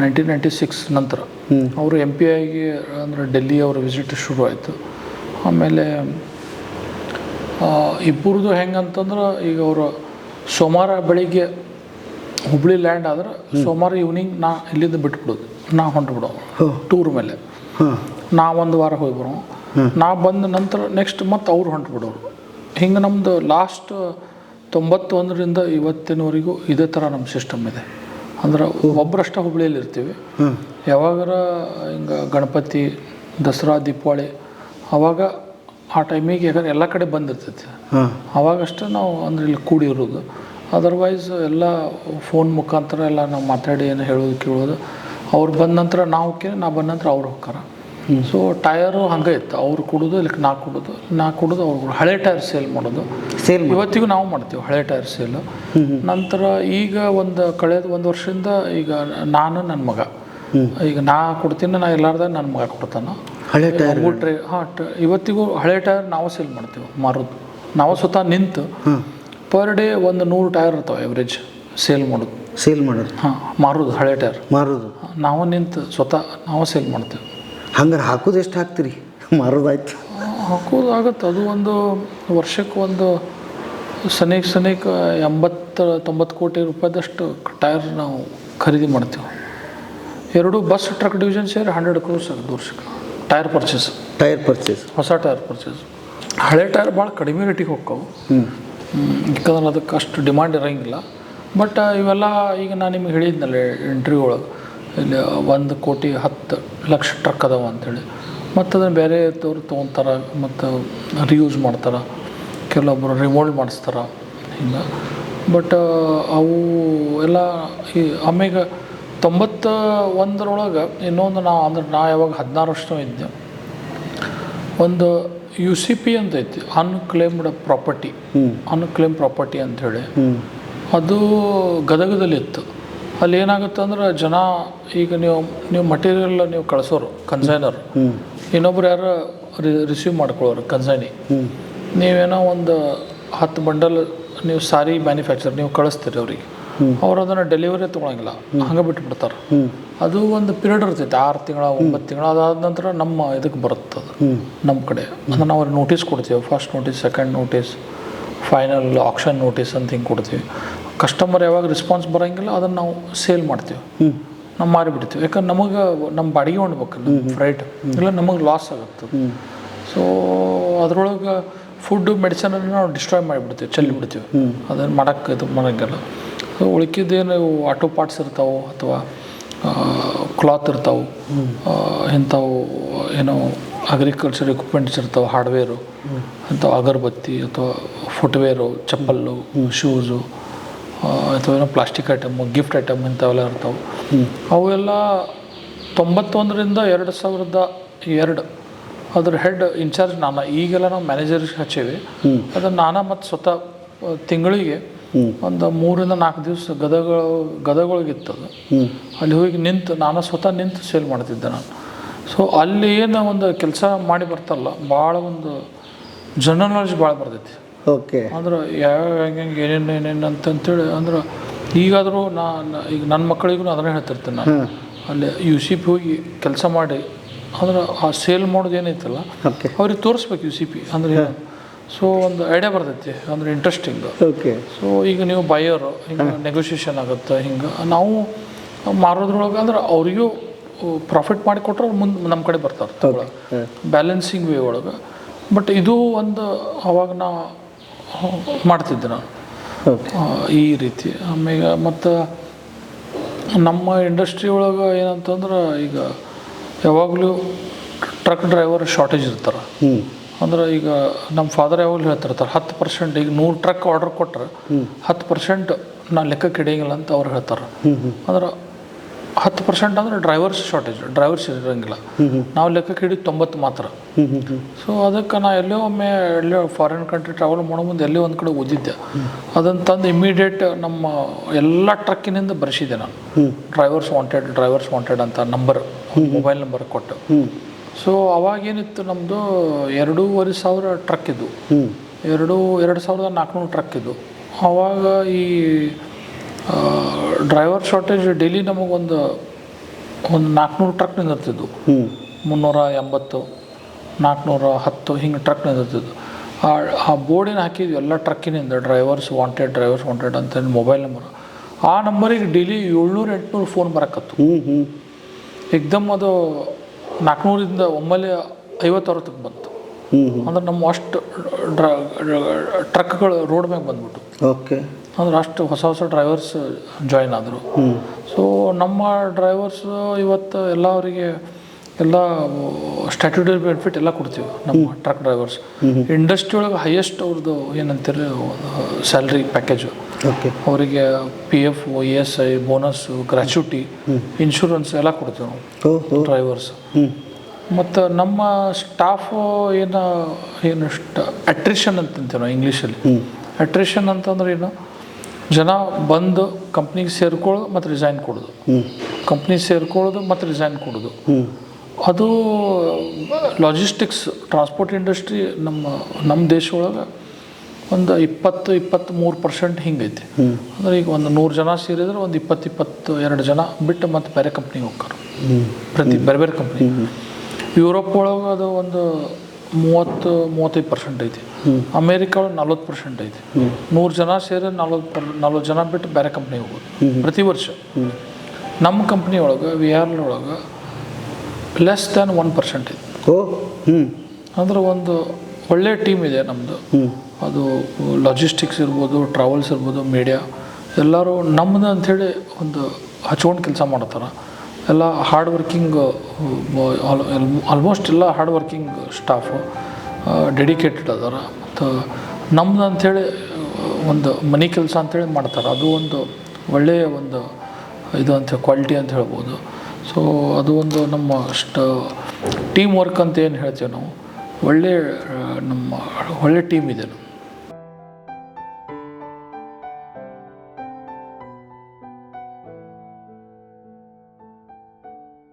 ನೈನ್ಟೀನ್ ನೈಂಟಿ ಸಿಕ್ಸ್ ನಂತರ. ಅವರು ಎಂ ಪಿ ಐಗೆ ಅಂದರೆ ಡೆಲ್ಲಿ ಅವ್ರ ವಿಸಿಟ್ ಶುರು ಆಯಿತು. ಆಮೇಲೆ ಇಬ್ಬರದು ಹೆಂಗಂತಂದ್ರೆ ಈಗ ಅವರು ಸೋಮವಾರ ಬೆಳಿಗ್ಗೆ ಹುಬ್ಳಿ ಲ್ಯಾಂಡ್ ಆದ್ರೆ ಸೋಮವಾರ ಈವ್ನಿಂಗ್ ನಾ ಇಲ್ಲಿಂದ ಬಿಟ್ಬಿಡೋದು ನಾ ಹೊಂಟ್ಬಿಡೋ ಟೂರ್ ಮೇಲೆ. ನಾ ಒಂದು ವಾರ ಹೋಗಿ ಬರೋ ನಾ ಬಂದ ನಂತರ ನೆಕ್ಸ್ಟ್ ಮತ್ತೆ ಅವ್ರು ಹೊಂಟ್ಬಿಡೋರು ಹಿಂಗೆ ನಮ್ಮದು ಲಾಸ್ಟ್ ತೊಂಬತ್ತೊಂದರಿಂದ ಇವತ್ತಿನವರೆಗೂ ಇದೇ ಥರ ನಮ್ಮ ಸಿಸ್ಟಮ್ ಇದೆ. ಅಂದ್ರೆ ಒಬ್ಬರಷ್ಟ ಹುಬ್ಳಿಯಲ್ಲಿ ಇರ್ತೀವಿ. ಯಾವಾಗಾರ ಹಿಂಗೆ ಗಣಪತಿ, ದಸರಾ, ದೀಪಾವಳಿ, ಅವಾಗ ಆ ಟೈಮಿಗೆ ಯಾಕಂದ್ರೆ ಎಲ್ಲ ಕಡೆ ಬಂದಿರ್ತೈತಿ ಅವಾಗಷ್ಟೇ ನಾವು ಅಂದ್ರೆ ಇಲ್ಲಿ ಕೂಡಿರೋದು ಅದರ್ವೈಸ್ ಎಲ್ಲ ಫೋನ್ ಮುಖಾಂತರ ಎಲ್ಲ ನಾವು ಮಾತಾಡಿ ಏನು ಹೇಳೋದು ಕೇಳೋದು ಅವ್ರು ಬಂದ ನಂತರ ನಾವು ಹೋಗ್ತೀನಿ ನಾ ಬಂದ ನಂತರ ಅವ್ರು ಹೋಗ್ತಾರ. ಸೊ ಟಯರು ಹಂಗೆ ಇತ್ತು. ಅವ್ರು ಕೊಡೋದು ಇಲ್ಲಿಗೆ ನಾ ಕೊಡೋದು. ನಾ ಕೊಡೋದು ಅವ್ರು ಕೊಡೋದು. ಹಳೆ ಟೈರ್ ಸೇಲ್ ಮಾಡೋದು. ಸೇಲ್ ಇವತ್ತಿಗೂ ನಾವು ಮಾಡ್ತೀವಿ ಹಳೆ ಟೈರ್ ಸೇಲ್ ನಂತರ ಈಗ ಒಂದು ಕಳೆದ ಒಂದು ವರ್ಷದಿಂದ ಈಗ ನಾನು ನನ್ನ ಮಗ. ಈಗ ನಾ ಕೊಡ್ತೀನಿ ನಾ ಎಲ್ಲಾರ್ದ ನನ್ನ ಮಗ ಕೊಡ್ತಾನೆ. ಹಳೆ ಟೈರ್ ಟ್ರೈ ಹಾಂ ಇವತ್ತಿಗೂ ಹಳೆ ಟೈರ್ ನಾವು ಸೇಲ್ ಮಾಡ್ತೀವಿ ಮಾರೋದು. ನಾವು ಸ್ವತಃ ನಿಂತು ಪರ್ ಡೇ ಒಂದು ನೂರು ಟೈರ್ ಇರ್ತಾವೆ ಎವ್ರೇಜ್ ಸೇಲ್ ಮಾಡೋದು. ಸೇಲ್ ಮಾಡೋದು? ಹಾಂ ಮಾರೋದು ಹಳೆ ಟೈರ್. ಮಾರೋದು? ನಾವು ನಿಂತು ಸ್ವತಃ ನಾವು ಸೇಲ್ ಮಾಡ್ತೇವೆ. ಹಂಗಾರೆ ಹಾಕೋದು ಎಷ್ಟು ಹಾಕ್ತೀರಿ? ಮಾರೋದಾಯ್ತು ಹಾಕೋದು ಆಗುತ್ತೆ. ಅದು ಒಂದು ವರ್ಷಕ್ಕೆ ಒಂದು ಸನೇಕ ಸನೇಕ ಎಂಬತ್ತು ತೊಂಬತ್ತು ಕೋಟಿ ರೂಪಾಯಿದಷ್ಟು ಟೈರ್ ನಾವು ಖರೀದಿ ಮಾಡ್ತೇವೆ. ಎರಡು ಬಸ್ ಟ್ರಕ್ ಡಿವಿಷನ್ ಸೇರಿ ಹಂಡ್ರೆಡ್ ಕ್ರೋರ್ಸ್ ಆಗುತ್ತೆ ವರ್ಷಕ್ಕೆ. ಟೈರ್ ಪರ್ಚೇಸ್ ಟೈರ್ ಪರ್ಚೇಸ್ ಹೊಸ ಟೈರ್ ಪರ್ಚೇಸ್ ಹಳೆ ಟೈರ್ ಭಾಳ ಕಡಿಮೆ ರೇಟಿಗೆ ಹೋಗ್ತಾವೆ. ಹ್ಞೂ ಯಾಕಂದ್ರೆ ಅದಕ್ಕೆ ಅಷ್ಟು ಡಿಮ್ಯಾಂಡ್ ಇರೋಂಗಿಲ್ಲ. ಬಟ್ ಇವೆಲ್ಲ ಈಗ ನಾನು ನಿಮ್ಗೆ ಹೇಳಿದ್ನಲ್ಲ ಇಂಟರ್ವ್ಯೂ ಒಳಗೆ. ಇಲ್ಲಿ ಒಂದು ಕೋಟಿ ಹತ್ತು ಲಕ್ಷ ಟ್ರಕ್ ಅದಾವ ಅಂತೇಳಿ. ಮತ್ತು ಅದನ್ನು ಬೇರೆ ತವ್ರು ತೊಗೊತಾರೆ ಮತ್ತು ರಿಯೂಸ್ ಮಾಡ್ತಾರೆ ಕೆಲವೊಬ್ಬರು ರಿಮೋಲ್ಡ್ ಮಾಡಿಸ್ತಾರೆ. ಹಿಂಗೆ ಬಟ್ ಅವು ಎಲ್ಲ ಈ ಆಮ್ಯಾಗ ತೊಂಬತ್ತ ಒಂದರೊಳಗೆ ಇನ್ನೊಂದು ನಾವು ಅಂದ್ರೆ ನಾ ಯಾವಾಗ ಹದಿನಾರು ವರ್ಷ ಇದ್ದೆ. ಒಂದು ಯು ಸಿ ಪಿ ಅಂತ ಐತಿ ಅನ್ಕ್ಲೇಮ್ಡ್ ಪ್ರಾಪರ್ಟಿ ಅನ್ಕ್ಲೇಮ್ ಪ್ರಾಪರ್ಟಿ ಅಂಥೇಳಿ ಅದು ಗದಗದಲ್ಲಿತ್ತು. ಅಲ್ಲಿ ಏನಾಗುತ್ತೆ ಅಂದ್ರೆ ಜನ ಈಗ ನೀವು ನೀವು ಮಟೀರಿಯಲ್ ನೀವು ಕಳಿಸೋರು ಕನ್ಸೈನರ್ ಇನ್ನೊಬ್ರು ಯಾರು ರಿಸೀವ್ ಮಾಡ್ಕೊಳ್ಳೋರು ಕನ್ಸೈನಿ ನೀವೇನೋ ಒಂದು ಹತ್ತು ಬಂಡಲ್ ನೀವು ಸಾರಿ ಮ್ಯಾನುಫ್ಯಾಕ್ಚರ್ ನೀವು ಕಳಿಸ್ತೀರಿ ಅವ್ರಿಗೆ. ಅವ್ರು ಅದನ್ನು ಡೆಲಿವರಿ ತೊಗೊಳಂಗಿಲ್ಲ. ಹಂಗೆ ಬಿಟ್ಬಿಡ್ತಾರೆ. ಅದು ಒಂದು ಪೀರಿಯಡ್ ಇರ್ತೈತೆ ಆರು ತಿಂಗಳ ಒಂಬತ್ತು ತಿಂಗಳ ಅದಾದ ನಂತರ ನಮ್ಮ ಇದಕ್ಕೆ ಬರುತ್ತೆ ಅದು ನಮ್ಮ ಕಡೆ. ಅದನ್ನು ನಾವು ಅವ್ರಿಗೆ ನೋಟಿಸ್ ಕೊಡ್ತೀವಿ. First notice second notice final action notice ಅಂತ ಹಿಂಗೆ ಕೊಡ್ತೀವಿ. ಕಸ್ಟಮರ್ ಯಾವಾಗ ರೆಸ್ಪಾನ್ಸ್ ಬರೋಂಗಿಲ್ಲ ಅದನ್ನು ನಾವು ಸೇಲ್ ಮಾಡ್ತೀವಿ. ನಾವು ಮಾರಿಬಿಡ್ತೀವಿ. ಯಾಕಂದ್ರೆ ನಮಗೆ ನಮ್ಮ ಬಾಡಿಗೆ ಹೊಣ್ಬೇಕಲ್ಲ ಫ್ರೈಟ್ ಇಲ್ಲ ನಮಗೆ ಲಾಸ್ ಆಗುತ್ತೆ. ಸೊ ಅದರೊಳಗೆ ಫುಡ್ಡು ಮೆಡಿಸನನ್ನು ನಾವು ಡಿಸ್ಟ್ರಾಯ್ ಮಾಡಿಬಿಡ್ತೀವಿ ಚೆಲ್ಲಿ ಬಿಡ್ತೀವಿ ಅದನ್ನು ಮಾಡೋಕ್ಕೆ ಇದು ಮಾಡೋಂಗಿಲ್ಲ. ಸೊ ಉಳಿಕಿದ್ದೇನು ಆಟೋ ಪಾರ್ಟ್ಸ್ ಇರ್ತಾವೆ ಅಥವಾ ಕ್ಲಾತ್ ಇರ್ತಾವೆ ಇಂಥವು ಏನೋ ಅಗ್ರಿಕಲ್ಚರ್ ಎಕ್ವಿಪ್ಮೆಂಟ್ಸ್ ಇರ್ತಾವೆ ಹಾರ್ಡ್ವೇರು ಅಂಥವು ಅಗರಬತ್ತಿ ಅಥವಾ ಫುಟ್ವೇರು ಚಪ್ಪಲ್ಲು ಶೂಸು ಅಥವಾ ಏನೋ ಪ್ಲಾಸ್ಟಿಕ್ ಐಟಮು ಗಿಫ್ಟ್ ಐಟಮ್ ಇಂಥವೆಲ್ಲ ಇರ್ತಾವೆ. ಅವೆಲ್ಲ ತೊಂಬತ್ತೊಂದರಿಂದ ಎರಡು ಸಾವಿರದ ಎರಡು ಅದ್ರ ಹೆಡ್ ಇನ್ಚಾರ್ಜ್ ನಾನು ಈಗೆಲ್ಲ ನಾವು ಮ್ಯಾನೇಜರ್ಗೆ ಹಚ್ಚೇವೆ. ಅದನ್ನು ನಾನು ಮತ್ತು ಸ್ವತಃ ತಿಂಗಳಿಗೆ ಒಂದು ಮೂರಿಂದ ನಾಲ್ಕು ದಿವಸ ಗದಗಳು ಗದಗೊಳಗಿತ್ತು ಅದು. ಅಲ್ಲಿ ಹೋಗಿ ನಿಂತು ನಾನು ಸ್ವತಃ ನಿಂತು ಸೇಲ್ ಮಾಡ್ತಿದ್ದೆ ನಾನು. ಸೊ ಅಲ್ಲಿ ಏನು ಒಂದು ಕೆಲಸ ಮಾಡಿ ಬರ್ತಲ್ಲ ಭಾಳ ಒಂದು ಜನರಲ್ ನಾಲೆಜ್ ಭಾಳ ಬರ್ತೈತಿ. ಓಕೆ. ಅಂದ್ರೆ ಯಾವ ಹೆಂಗೆ ಹೆಂಗೆ ಏನೇನು ಏನೇನು ಅಂತಂತೇಳಿ ಅಂದ್ರೆ ಈಗಾದರೂ ನಾ ನಾ- ಈಗ ನನ್ನ ಮಕ್ಕಳಿಗೂ ಅದನ್ನೇ ಹೇಳ್ತಿರ್ತೇನೆ ನಾನು. ಅಲ್ಲಿ ಯು ಸಿ ಪಿ ಹೋಗಿ ಕೆಲಸ ಮಾಡಿ ಅಂದ್ರೆ ಆ ಸೇಲ್ ಮಾಡೋದು ಏನೈತಲ್ಲ ಓಕೆ. ಅವ್ರಿಗೆ ತೋರಿಸ್ಬೇಕು ಯು ಸಿ ಪಿ ಅಂದ್ರೆ ಸೊ ಒಂದು ಐಡಿಯಾ ಬರ್ತೈತಿ ಅಂದ್ರೆ ಇಂಟ್ರೆಸ್ಟಿಂಗ್ ಓಕೆ. ಸೊ ಈಗ ನೀವು ಬಯೋರು ಹಿಂಗೆ ನೆಗೋಷಿಯೇಷನ್ ಆಗುತ್ತೆ ಹಿಂಗೆ ನಾವು ಮಾರೋದ್ರೊಳಗೆ ಅಂದ್ರೆ ಅವರಿಗೂ ಪ್ರಾಫಿಟ್ ಮಾಡಿ ಕೊಟ್ರೆ ಅವ್ರು ಮುಂದೆ ನಮ್ಮ ಕಡೆ ಬರ್ತಾರೆ ತಗೊಳಕ್ಕೆ ಬ್ಯಾಲೆನ್ಸಿಂಗ್ ವೇ ಒಳಗೆ. ಬಟ್ ಇದು ಒಂದು ಅವಾಗ ನಾ ಮಾಡ್ತಿದ್ದೆ ನಾನು. ಈ ರೀತಿ. ಆಮೇಲೆ ಮತ್ತು ನಮ್ಮ ಇಂಡಸ್ಟ್ರಿ ಒಳಗೆ ಏನಂತಂದ್ರೆ ಈಗ ಯಾವಾಗಲೂ ಟ್ರಕ್ ಡ್ರೈವರ್ ಶಾರ್ಟೇಜ್ ಇರ್ತಾರೆ. ಅಂದ್ರೆ ಈಗ ನಮ್ಮ ಫಾದರ್ ಯಾವಾಗಲೂ ಹೇಳ್ತಿರ್ತಾರೆ ಹತ್ತು ಪರ್ಸೆಂಟ್ ಈಗ ನೂರು ಟ್ರಕ್ ಆರ್ಡರ್ ಕೊಟ್ರೆ ಹತ್ತು ಪರ್ಸೆಂಟ್ ನಾ ಲೆಕ್ಕಕ್ಕೆ ಹಿಡಿಯಂಗಿಲ್ಲ ಅಂತ ಅವ್ರು ಹೇಳ್ತಾರೆ. ಅಂದ್ರೆ ಹತ್ತು ಪರ್ಸೆಂಟ್ ಅಂದ್ರೆ ಡ್ರೈವರ್ಸ್ ಶಾರ್ಟೇಜ್ ಡ್ರೈವರ್ಸ್ ಇರೋಂಗಿಲ್ಲ ನಾವು ಲೆಕ್ಕಕ್ಕೆ ಹಿಡಿದು ತೊಂಬತ್ತು ಮಾತ್ರ. ಸೊ ಅದಕ್ಕೆ ನಾ ಎಲ್ಲೋ ಒಮ್ಮೆ ಎಲ್ಲೋ ಫಾರಿನ್ ಕಂಟ್ರಿ ಟ್ರಾವೆಲ್ ಮಾಡೋ ಮುಂದೆ ಎಲ್ಲೇ ಒಂದು ಕಡೆ ಓದಿದ್ದೆ. ಅದನ್ನು ತಂದು ಇಮಿಡಿಯೇಟ್ ನಮ್ಮ ಎಲ್ಲ ಟ್ರಕ್ಕಿನಿಂದ ಬರೆಸಿದ್ದೆ ನಾನು. ಡ್ರೈವರ್ಸ್ ವಾಂಟೆಡ್ ಡ್ರೈವರ್ಸ್ ವಾಂಟೆಡ್ ಅಂತ ನಂಬರ್ ಮೊಬೈಲ್ ನಂಬರ್ ಕೊಟ್ಟು. ಸೊ ಅವಾಗ ಏನಿತ್ತು ನಮ್ಮದು ಎರಡೂವರೆ ಸಾವಿರ ಟ್ರಕ್ ಇದ್ದು. ಎರಡು ಎರಡು ಸಾವಿರದ ನಾಲ್ಕುನೂರು ಟ್ರಕ್ ಇದ್ದು. ಅವಾಗ ಈ ಡ್ರೈವರ್ ಶಾರ್ಟೇಜ್ ಡೈಲಿ ನಮಗೊಂದು ಒಂದು ನಾಲ್ಕುನೂರು ಟ್ರಕ್ ನಿಂದಿರ್ತಿದ್ವು. ಮುನ್ನೂರ ಎಂಬತ್ತು ನಾಲ್ಕುನೂರ ಹತ್ತು ಹಿಂಗೆ ಟ್ರಕ್ ನಿಂದಿರ್ತಿದ್ವು. ಆ ಆ ಬೋರ್ಡಿನ ಹಾಕಿದ್ವಿ ಎಲ್ಲ ಟ್ರಕ್ಕಿನಿಂದ ಡ್ರೈವರ್ಸ್ ವಾಂಟೆಡ್ ಡ್ರೈವರ್ಸ್ ವಾಂಟೆಡ್ ಅಂತ ಮೊಬೈಲ್ ನಂಬರ್ ಆ ನಂಬರಿಗೆ ಡೈಲಿ ಏಳ್ನೂರು ಎಂಟುನೂರು ಫೋನ್ ಬರಕತ್ತು. ಹ್ಞೂ ಹ್ಞೂ ಎಕ್ದಮ್ ಅದು ನಾಲ್ಕುನೂರಿಂದ ಒಮ್ಮೆಲೆ ಐವತ್ತು ಅರವತ್ತಕ್ಕೆ ಬಂತು ಹ್ಞೂ ಅಂದ್ರೆ ನಮ್ಮ ಅಷ್ಟು ಟ್ರಕ್ಗಳು ರೋಡ್ ಮ್ಯಾಗೆ ಬಂದ್ಬಿಟ್ಟು ಓಕೆ. ಅಂದ್ರೆ ಅಷ್ಟು ಹೊಸ ಹೊಸ ಡ್ರೈವರ್ಸ್ ಜಾಯ್ನ್ ಆದರು. ಸೊ ನಮ್ಮ ಡ್ರೈವರ್ಸ್ ಇವತ್ತು ಎಲ್ಲ ಅವರಿಗೆ ಎಲ್ಲ ಸ್ಟ್ಯಾಟ್ಯೂಟರಿ ಬೆನಿಫಿಟ್ ಎಲ್ಲ ಕೊಡ್ತೀವಿ ನಮ್ಮ ಟ್ರಕ್ ಡ್ರೈವರ್ಸ್ ಇಂಡಸ್ಟ್ರಿ ಒಳಗೆ ಹೈಯೆಸ್ಟ್ ಅವ್ರದ್ದು ಏನಂತೀರಿ ಸ್ಯಾಲ್ರಿ ಪ್ಯಾಕೇಜು ಓಕೆ ಅವರಿಗೆ P F E S I bonus gratuity insurance ಎಲ್ಲ ಕೊಡ್ತೀವಿ ನಾವು ಡ್ರೈವರ್ಸ್ ಮತ್ತು ನಮ್ಮ ಸ್ಟಾಫ್ ಏನು ಏನು ಸ್ಟ್ ಅಟ್ರಿಷನ್ ಅಂತಂತೀವಿ ನಾವು ಇಂಗ್ಲೀಷಲ್ಲಿ ಅಟ್ರಿಷನ್ ಅಂತಂದ್ರೆ ಏನು? ಜನ ಬಂದು ಕಂಪ್ನಿಗೆ ಸೇರ್ಕೊಳ್ಳೋದು ಮತ್ತು ರಿಸೈನ್ ಕೊಡೋದು. ಕಂಪ್ನಿ ಸೇರ್ಕೊಳ್ಳೋದು ಮತ್ತು ರಿಸೈನ್ ಕೊಡೋದು. ಅದು ಲಾಜಿಸ್ಟಿಕ್ಸ್ ಟ್ರಾನ್ಸ್ಪೋರ್ಟ್ ಇಂಡಸ್ಟ್ರಿ ನಮ್ಮ ನಮ್ಮ ದೇಶ ಒಳಗೆ ಒಂದು ಇಪ್ಪತ್ತು ಇಪ್ಪತ್ತ್ಮೂರು ಪರ್ಸೆಂಟ್ ಹಿಂಗೈತಿ. ಅಂದ್ರೆ ಈಗ ಒಂದು ನೂರು ಜನ ಸೇರಿದ್ರೆ ಒಂದು ಇಪ್ಪತ್ತು ಇಪ್ಪತ್ತು ಎರಡು ಜನ ಬಿಟ್ಟು ಮತ್ತು ಬೇರೆ ಕಂಪ್ನಿಗೆ ಹೋಗ್ತಾರೆ. ಪ್ರತಿ ಬೇರೆ ಬೇರೆ ಕಂಪ್ನಿ ಯುರೋಪ್ ಒಳಗೆ ಅದು ಒಂದು ಮೂವತ್ತು ಮೂವತ್ತೈದು ಪರ್ಸೆಂಟ್ ಐತಿ. ಅಮೇರಿಕ ಒಳಗೆ ನಲ್ವತ್ತು ಪರ್ಸೆಂಟ್ ಐತಿ. ನೂರು ಜನ ಸೇರಿ ನಲ್ವತ್ತು ಪರ್ ನಲ್ವತ್ತು ಜನ ಬಿಟ್ಟು ಬೇರೆ ಕಂಪ್ನಿ ಹೋಗೋದು. ಪ್ರತಿ ವರ್ಷ. ನಮ್ಮ ಕಂಪ್ನಿ ಒಳಗೆ ವಿ ಆರ್ ಒಳಗೆ ಲೆಸ್ ದ್ಯಾನ್ ಒನ್ ಪರ್ಸೆಂಟ್ ಐತಿ. ಓ ಹ್ಞೂ ಅಂದ್ರೆ ಒಂದು ಒಳ್ಳೆಯ ಟೀಮ್ ಇದೆ ನಮ್ಮದು ಅದು ಲಾಜಿಸ್ಟಿಕ್ಸ್ ಇರ್ಬೋದು ಟ್ರಾವೆಲ್ಸ್ ಇರ್ಬೋದು ಮೀಡಿಯಾ ಎಲ್ಲರೂ ನಮ್ಮದು ಅಂಥೇಳಿ ಒಂದು ಹಚ್ಕೊಂಡು ಕೆಲಸ ಮಾಡ್ತಾರೆ. ಎಲ್ಲ ಹಾರ್ಡ್ ವರ್ಕಿಂಗ್ ಆಲ್ಮೋಸ್ಟ್ ಎಲ್ಲ ಹಾರ್ಡ್ ವರ್ಕಿಂಗ್ ಸ್ಟಾಫು ಡೆಡಿಕೇಟೆಡ್ ಅದಾರ. ಮತ್ತು ನಮ್ದು ಅಂಥೇಳಿ ಒಂದು ಮನೆ ಕೆಲಸ ಅಂಥೇಳಿ ಮಾಡ್ತಾರೆ. ಅದು ಒಂದು ಒಳ್ಳೆಯ ಒಂದು ಇದು ಅಂತ ಕ್ವಾಲಿಟಿ ಅಂತ ಹೇಳ್ಬೋದು. ಸೊ ಅದು ಒಂದು ನಮ್ಮ ಸ್ಟ ಟೀಮ್ ವರ್ಕ್ ಅಂತ ಏನು ಹೇಳ್ತೀವಿ ನಾವು? ಒಳ್ಳೆಯ ನಮ್ಮ ಒಳ್ಳೆ ಟೀಮ್ ಇದೆ